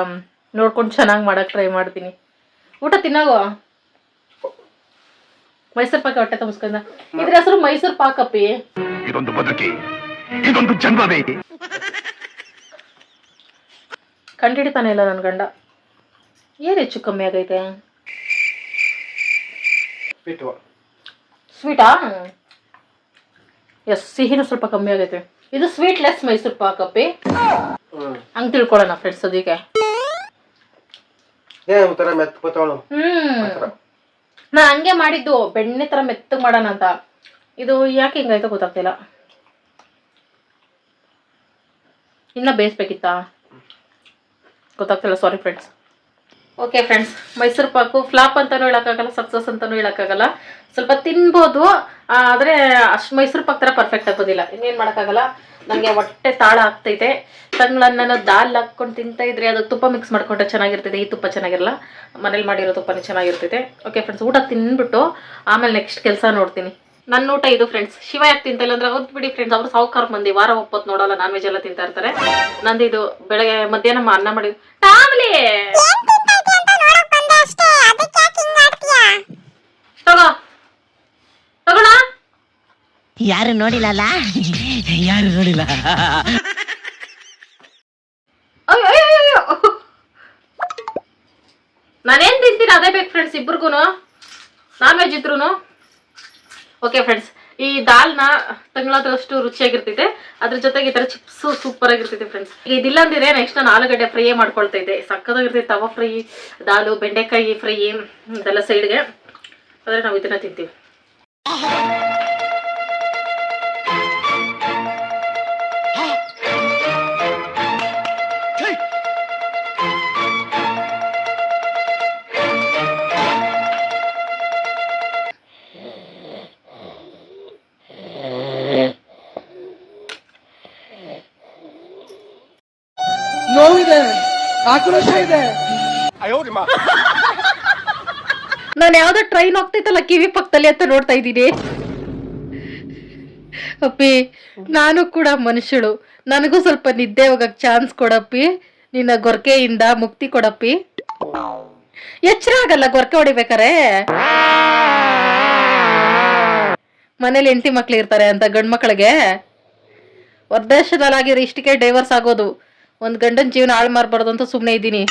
ನೋಡ್ಕೊಂಡು ಚೆನ್ನಾಗಿ ಮಾಡೋಕ್ಕೆ ಟ್ರೈ ಮಾಡ್ತೀನಿ. ಊಟ ತಿನ್ನಾಗೋ? ಮೈಸೂರು ಪಾಕ ಹೊಟ್ಟೆ ತುಂಬಿಸ್ಕೊಂಡ. ಇದ್ರ ಹೆಸರು ಮೈಸೂರು ಪಾಕಪ್ಪಿ. ಇದೊಂದು ಬದುಕಿ, ಇದೊಂದು ಜನ್ಮವೇ. ಕಂಡಿಡಿತಾನೆ ಇಲ್ಲ ನನ್ನ ಗಂಡ. ಏನು ಹೆಚ್ಚು ಕಮ್ಮಿ ಆಗೈತೆ? ಸ್ವೀಟಾ ಎಸ್ ಸಿಹಿನೂ ಸ್ವಲ್ಪ ಕಮ್ಮಿ ಆಗೈತೆ. ಇದು ಸ್ವೀಟ್ ಲೆಸ್ ಮೈಸೂರು ಪಾಕ್ ಅಪ್ಪಿ. ಹಂಗೆ ತಿಳ್ಕೊಳ್ಳೋಣ ಫ್ರೆಂಡ್ಸ್ ಅದಕ್ಕೆ. ನಾ ಹ್ಮ್. ನಾನು ಹಂಗೆ ಮಾಡಿದ್ದು ಬೆಣ್ಣೆ ತರ ಮೆತ್ತಗೆ ಮಾಡೋಣ ಅಂತ. ಇದು ಯಾಕೆ ಹಿಂಗಾಯ್ತೋ ಗೊತ್ತಾಗ್ತಿಲ್ಲ. ಇನ್ನ ಬೇಯಿಸ್ಬೇಕಿತ್ತಾ? ಗೊತ್ತಾಗ್ತಿಲ್ಲ sorry friends okay friends Mysore pak flop ಅಂತಾನೂ ಹೇಳೋಕ್ಕಾಗಲ್ಲ ಸಕ್ಸಸ್ ಅಂತಾನೂ ಹೇಳೋಕ್ಕಾಗಲ್ಲ. ಸ್ವಲ್ಪ ತಿನ್ಬೋದು ಆದರೆ ಅಷ್ಟು ಮೈಸೂರು ಪಾಕ್ ಥರ ಪರ್ಫೆಕ್ಟ್ ಆಗೋದಿಲ್ಲ. ಇನ್ನೇನು ಮಾಡೋಕ್ಕಾಗಲ್ಲ? ನನಗೆ ಹೊಟ್ಟೆ ತಾಳ ಆಗ್ತೈತೆ. ತಂಗ್ಳನ್ನ ದಾಲ್ ಹಾಕ್ಕೊಂಡು ತಿಂತಾ ಇದ್ರೆ ಅದು ತುಪ್ಪ ಮಿಕ್ಸ್ ಮಾಡ್ಕೊಂಡ್ರೆ ಚೆನ್ನಾಗಿರ್ತೈತೆ. ಈ ತುಪ್ಪ ಚೆನ್ನಾಗಿರಲ್ಲ. ಮನೇಲಿ ಮಾಡಿರೋ ತುಪ್ಪನೇ ಚೆನ್ನಾಗಿರ್ತೈತೆ. ಓಕೆ ಫ್ರೆಂಡ್ಸ್ ಊಟ ತಿನ್ಬಿಟ್ಟು ಆಮೇಲೆ ನೆಕ್ಸ್ಟ್ ಕೆಲಸ ನೋಡ್ತೀನಿ. ನನ್ನ ಊಟ ಇದು ಫ್ರೆಂಡ್ಸ್ ಶಿವ ಯಾಕೆ ತಿಂತಲ್ಲ ಅಂದ್ರೆ ಅವ್ರದ್ದು ಬಿಡಿ ಫ್ರೆಂಡ್ಸ್ ಅವ್ರು ಸಾವುಕಾರ ಮಂದಿ ವಾರ ಒಪ್ಪತ್ತು ನೋಡಲ್ಲ ನಾನ್ ವೆಜ್ ಎಲ್ಲ ತಿಂತಾ ಇರ್ತಾರೆ. ನಂದು ಇದು ಬೆಳಗ್ಗೆ ಮಧ್ಯಾಹ್ನ ಅನ್ನ ಮಾಡಿ ಟಾಮ್ಲಿ ತಗೋ. ತಗೋಣ ಯಾರು ನೋಡಿಲ್ಲ ಯಾರು ನೋಡಿಲ್ಲ? ಅಯ್ಯೋ ಅಯ್ಯೋ ಅಯ್ಯೋ ನಾನೇನ್ ತಿಂತೀನಿ? ಅದೇ ಬೇಕು ಫ್ರೆಂಡ್ಸ್ ಇಬ್ರಿಗೂ ನಾನ್ ವೆಜ್ ಇದ್ರು ಓಕೆ ಫ್ರೆಂಡ್ಸ್ ಈ ದಾಲ್ನ ತಂಗಳಾದಷ್ಟು ರುಚಿಯಾಗಿರ್ತೈತೆ. ಅದ್ರ ಜೊತೆಗೆ ಈ ತರ ಚಿಪ್ಸ್ ಸೂಪರ್ ಆಗಿರ್ತೈತೆ ಫ್ರೆಂಡ್ಸ್ ಇದಿಲ್ಲ ಅಂದಿದ್ರೆ ನೆಕ್ಸ್ಟ್ ನಾನು ಆಲೂಗಡ್ಡೆ ಫ್ರೈ ಮಾಡ್ಕೊಳ್ತಾ ಇದ್ದೆ. ಸಕ್ಕದಾಗಿರ್ತೈತೆ ತವ ಫ್ರೈ ದಾಲು, ಬೆಂಡೆಕಾಯಿ ಫ್ರೈ ಇದೆಲ್ಲ ಸೈಡ್ಗೆ ಆದರೆ ನಾವು ಇದನ್ನ ತಿಂತೀವಿ. ನಾನು ಯಾವ್ದೋ ಟ್ರೈನ್ ಹೋಗ್ತೈತಲ್ಲ ಕಿವಿ ಪಕ್ಕದಲ್ಲಿ ಅಂತ ನೋಡ್ತಾ ಇದ್ದೀನಿ. ಅಪ್ಪಿ ನಾನು ಕೂಡ ಮನುಷ್ಯಳು. ನನಗೂ ಸ್ವಲ್ಪ ನಿದ್ದೆ ಹೋಗಕ್ ಚಾನ್ಸ್ ಕೊಡಪ್ಪಿ. ನಿನ್ನ ಗೊರಕೆಯಿಂದ ಮುಕ್ತಿ ಕೊಡಪ್ಪಿ. ಎಚ್ಚರ ಆಗಲ್ಲ ಗೊರಕೆ ಹೊಡಿಬೇಕಾರೆ. ಮನೇಲಿ ಹೆಂಡತಿ ಮಕ್ಳು ಇರ್ತಾರೆ ಅಂತ ಗಂಡ್ಮಕ್ಳಿಗೆ. ಹೊರದೇಶದಲ್ಲಾಗಿರೋ ಇಷ್ಟಕ್ಕೆ ಡೈವರ್ಸ್ ಆಗೋದು. ಒಂದ್ ಗಂಡನ ಜೀವನ ಹಾಳು ಮಾಡಬಾರ್ದು ಅಂತ ಸುಮ್ಮನೆ ಇದ್ದೀನಿ.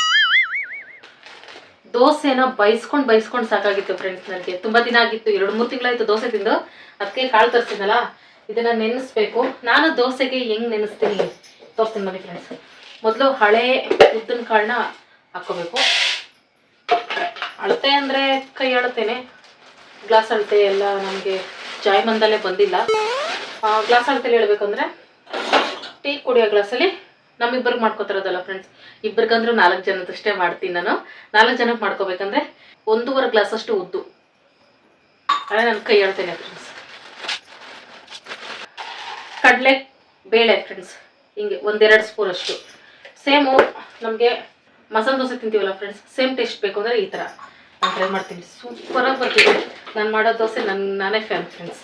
ದೋಸೆನ ಬೈಸ್ಕೊಂಡು ಬೈಸ್ಕೊಂಡು ಸಾಕಾಗಿತ್ತು ಫ್ರೆಂಡ್ಸ್ ನನಗೆ. ತುಂಬಾ ದಿನ ಆಗಿತ್ತು. ಎರಡು, ಮೂರು ತಿಂಗಳಾಯ್ತು ದೋಸೆ ತಿಂದು. ಅದಕ್ಕೆ ಕಾಳು ತರಿಸಿದ್ನಲ್ಲ, ಇದನ್ನ ನೆನೆಸ್ಬೇಕು. ನಾನು ದೋಸೆಗೆ ಹೆಂಗ್ ನೆನೆಸ್ತೀನಿ? ತೋರಿಸ್ತೀನಿ ಬನ್ನಿ ಫ್ರೆಂಡ್ಸ್ ಮೊದಲು ಹಳೆ ಉದ್ದಿನ ಕಾಳನ್ನ ಹಾಕ್ಕೋಬೇಕು. ಅಳತೆ ಅಂದರೆ ಕೈ ಅಳತೇನೆ. ಗ್ಲಾಸ್ ಅಳತೆ ಎಲ್ಲ ನಮಗೆ ಜಾಯ್ಮಂದಲ್ಲೇ ಬಂದಿಲ್ಲ. ಗ್ಲಾಸ್ ಅಳತೆಲಿ ಹೇಳ್ಬೇಕಂದ್ರೆ ಟೀ ಕುಡಿಯೋ ಗ್ಲಾಸಲ್ಲಿ ನಮ್ಮಿಬ್ಬರಿಗೆ ಮಾಡ್ಕೋತಿರೋದಲ್ಲ ಫ್ರೆಂಡ್ಸ್ ಇಬ್ಬರಿಗಂದ್ರೂ ನಾಲ್ಕು ಜನದಷ್ಟೇ ಮಾಡ್ತೀನಿ ನಾನು. ನಾಲ್ಕು ಜನಕ್ಕೆ ಮಾಡ್ಕೋಬೇಕಂದ್ರೆ ಒಂದೂವರೆ ಗ್ಲಾಸ್ ಅಷ್ಟು ಉದ್ದು. ಅದೇ ನಾನು ಕೈ ಹೇಳ್ತೇನೆ ಫ್ರೆಂಡ್ಸ್ ಕಡಲೆ, ಬೇಳೆ ಫ್ರೆಂಡ್ಸ್ ಹಿಂಗೆ ಒಂದೆರಡು ಸ್ಪೂನ್ ಅಷ್ಟು. ಸೇಮು ನಮಗೆ ಮಸಾಲೆ ದೋಸೆ ತಿಂತೀವಲ್ಲ ಫ್ರೆಂಡ್ಸ್ ಸೇಮ್ ಟೇಸ್ಟ್ ಬೇಕು ಅಂದರೆ ಈ ಥರ ನಾನು ಟ್ರೈ ಮಾಡ್ತೀನಿ. ಸೂಪರಾಗಿ ಬರ್ತೀನಿ ನಾನು ಮಾಡೋ ದೋಸೆ ನನ್ನ ನಾನೇ ಫ್ಯಾನ್ ಫ್ರೆಂಡ್ಸ್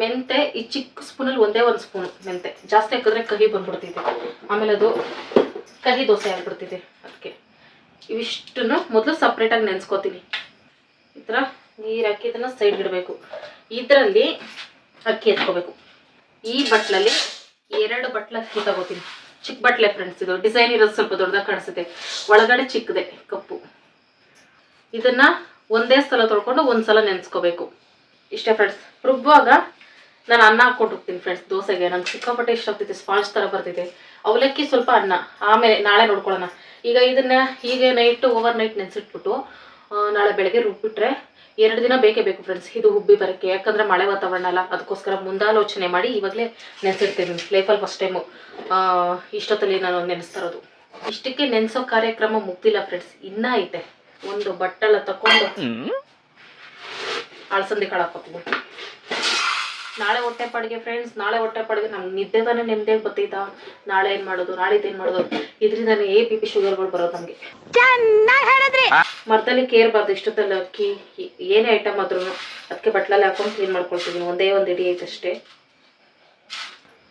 ಮೆಂತೆ ಈ ಚಿಕ್ಕ ಸ್ಪೂನಲ್ಲಿ ಒಂದೇ ಒಂದು ಸ್ಪೂನ್ ಮೆಂತೆ. ಜಾಸ್ತಿ ಹಾಕಿದ್ರೆ ಕಹಿ ಬಂದ್ಬಿಡ್ತಿದೆ. ಆಮೇಲೆ ಅದು ಕಹಿ ದೋಸೆ ಆಗ್ಬಿಡ್ತಿದೆ ಅದಕ್ಕೆ. ಇವಿಷ್ಟನ್ನು ಮೊದಲು ಸಪ್ರೇಟಾಗಿ ನೆನೆಸ್ಕೋತೀನಿ. ಈ ಥರ ನೀರು ಹಾಕಿ ಇದನ್ನು ಸೈಡ್ ಇಡಬೇಕು. ಇದರಲ್ಲಿ ಅಕ್ಕಿ ಎತ್ಕೋಬೇಕು. ಈ ಬಟ್ಲಲ್ಲಿ ಎರಡು ಬಟ್ಲ ಅಕ್ಕಿ ತಗೋತೀನಿ. ಚಿಕ್ಕ ಬಟ್ಲೆ ಫ್ರೆಂಡ್ಸ್ ಇದು ಡಿಸೈನ್ ಇರೋದು ಸ್ವಲ್ಪ ದೊಡ್ಡದಾಗಿ ಕಾಣಿಸುತ್ತೆ. ಒಳಗಡೆ ಚಿಕ್ಕದೆ ಕಪ್ಪು. ಇದನ್ನ ಒಂದೇ ಸಲ ತೊಳ್ಕೊಂಡು ಒಂದ್ಸಲ ನೆನೆಸ್ಕೋಬೇಕು. ಇಷ್ಟೇ ಫ್ರೆಂಡ್ಸ್ ರುಬ್ಬುವಾಗ ನಾನು ಅನ್ನ ಹಾಕ್ಕೊಂಡು ಹೋಗ್ತೀನಿ ಫ್ರೆಂಡ್ಸ್ ದೋಸೆಗೆ. ನಂಗೆ ಸಿಕ್ಕಾಪಟ್ಟೆ ಇಷ್ಟ ಆಗ್ತೈತೆ ಸ್ಪಾಂಜ್ ಥರ ಬರ್ತೈತೆ ಅವಲಕ್ಕಿ ಸ್ವಲ್ಪ ಅನ್ನ. ಆಮೇಲೆ ನಾಳೆ ನೋಡ್ಕೊಳ್ಳೋಣ. ಈಗ ಇದನ್ನ ಹೀಗೆ ನೈಟ್ ಓವರ್ ನೈಟ್ ನೆನೆಸಿಟ್ಬಿಟ್ಟು ನಾಳೆ ಬೆಳಗ್ಗೆ ರುಬ್ಬಿಟ್ರೆ ಎರಡು ದಿನ ಬೇಕೇ ಬೇಕು ಫ್ರೆಂಡ್ಸ್ ಇದು ಹುಬ್ಬಿ ಬರೋಕ್ಕೆ. ಯಾಕಂದರೆ ಮಳೆ ವಾತಾವರಣ ಅಲ್ಲ. ಅದಕ್ಕೋಸ್ಕರ ಮುಂದಾಲೋಚನೆ ಮಾಡಿ ಇವಾಗಲೇ ನೆನೆಸಿರ್ತೀನಿ ಲೈಫಲ್ಲಿ ಫಸ್ಟ್ ಟೈಮು ಇಷ್ಟೊತ್ತಲ್ಲಿ ನಾನು ನೆನೆಸ್ತಾ ಇರೋದು. ಇಷ್ಟಕ್ಕೆ ನೆನೆಸೋ ಕಾರ್ಯಕ್ರಮ ಮುಗ್ದಿಲ್ಲ ಫ್ರೆಂಡ್ಸ್ ಇನ್ನೂ ಐತೆ. ಒಂದು ಬಟ್ಟಲ ತಕೊಂಡು ಅಳಸಂದಿ ಕಾಳು ಹಾಕೋತೀನಿ ನಾಳೆ ಹೊಟ್ಟೆ ಪಾಡಿಗೆ ಫ್ರೆಂಡ್ಸ್ ನಾಳೆ ಹೊಟ್ಟೆ ಪಾಡಿಗೆ ನಮ್ಗೆ ನಿದ್ದೆ ತಾನೇ ನಿಮ್ದೇ ಬರ್ತೈತಾ. ನಾಳೆ ಏನು ಮಾಡೋದು ನಾಳಿದ್ದು ಏನು ಮಾಡೋದು? ಇದರಿಂದಾನೆ ಎ ಬಿ ಪಿ ಶುಗರ್ಗಳು ಬರೋದು ನಮಗೆ. ಮರದಲ್ಲಿ ಕೇರ್ಬಾರ್ದು ಇಷ್ಟೊತ್ತಲ್ಲಿ ಅಕ್ಕಿ ಏನೇ ಐಟಮ್ ಆದ್ರೂ ಅದಕ್ಕೆ ಬಟ್ಲಲ್ಲಿ ಹಾಕೊಂಡು ಕ್ಲೀನ್ ಮಾಡ್ಕೊಳ್ತಿದ್ದೀನಿ ಒಂದೇ ಒಂದು ಇಡಿ ಐತೆ ಅಷ್ಟೇ.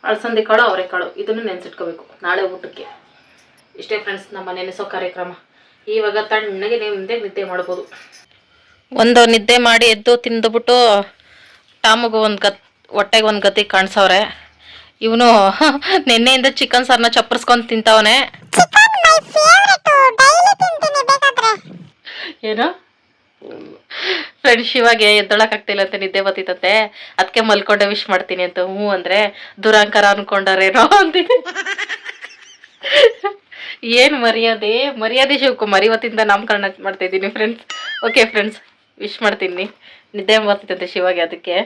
ಅಳಸಂದಿ ಕಾಳು ಅವರೆಕಾಳು ಇದನ್ನು ನೆನೆಸಿಟ್ಕೋಬೇಕು ನಾಳೆ ಊಟಕ್ಕೆ. ಇಷ್ಟೇ ಫ್ರೆಂಡ್ಸ್ ನಮ್ಮ ನೆನೆಸೋ ಕಾರ್ಯಕ್ರಮ. ಇವಾಗ ತಣ್ಣಗೆ ನೆಮ್ಮದಿಯಾಗಿ ನಿದ್ದೆ ಮಾಡ್ಬೋದು. ಒಂದು ನಿದ್ದೆ ಮಾಡಿ ಎದ್ದು ತಿಂದುಬಿಟ್ಟು ಟಾಮಗೂ ಒಂದು ಗತ್, ಹೊಟ್ಟೆಗೆ ಒಂದು ಗತಿ ಕಾಣಿಸವ್ರೆ. ಇವನು ನಿನ್ನೆಯಿಂದ ಚಿಕನ್ ಸಾರನ್ನ ಚಪ್ಪರ್ಸ್ಕೊಂಡು ತಿಂತಾವನೆ. ಏನು? ಫ್ರೆಂಡ್ಸ್ ಇವಾಗ ಎದ್ದೊಳಕಾಗ್ತಿಲ್ಲ ಅಂತ ನಿದ್ದೆ ಬತ್ತಿತ್ತಂತೆ ಅದಕ್ಕೆ ಮಲ್ಕೊಂಡೆ ವಿಶ್ ಮಾಡ್ತೀನಿ ಅಂತ, ಹ್ಞೂ ಅಂದರೆ ದುರಾಂಕಾರ ಅನ್ಕೊಂಡಾರೇನೋ ಅಂತೀನಿ ಏನು ಮರ್ಯಾದೆ? ಮರ್ಯಾದೆ ಶಿವಕುಮಾರ್, ಇವತ್ತಿಂದ ನಾಮಕರಣ ಮಾಡ್ತಾ ಇದ್ದೀನಿ ಫ್ರೆಂಡ್ಸ್ ಓಕೆ ಫ್ರೆಂಡ್ಸ್ ವಿಶ್ ಮಾಡ್ತೀನಿ. ನಿದ್ದೆ ಮಾಡ್ತಿದ್ದಂತೆ ಶಿವಾಗೆ ಅದಕ್ಕೆ.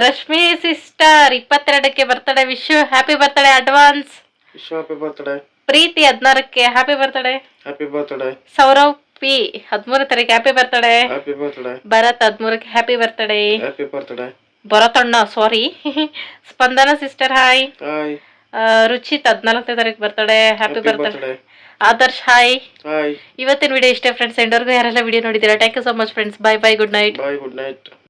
Rashmi sister ಇಪ್ಪತ್ತೆರಡಕ್ಕೆ birthday wish happy birthday advance wish happy birthday Preethi ಹದಿನಾರಕ್ಕೆ happy birthday happy birthday Sourav P ಹದಿಮೂರ ತಾರೀಕು happy birthday happy birthday Bharath ಹದಿಮೂರಕ್ಕೆ happy birthday happy birthday ಭರತಣ್ಣ sorry Spandana sister hi Ruchith ಹದಿನಾಲ್ಕನೇ ತಾರೀಕು birthday happy birthday Adarsh hi hi ಇವತ್ತಿನ video ಇಷ್ಟೇ friends ಎಂಡರ್ಗೂ ಯಾರೆಲ್ಲ video ನೋಡಿದ್ದೀರಾ? Thank you so much friends bye bye good night bye good night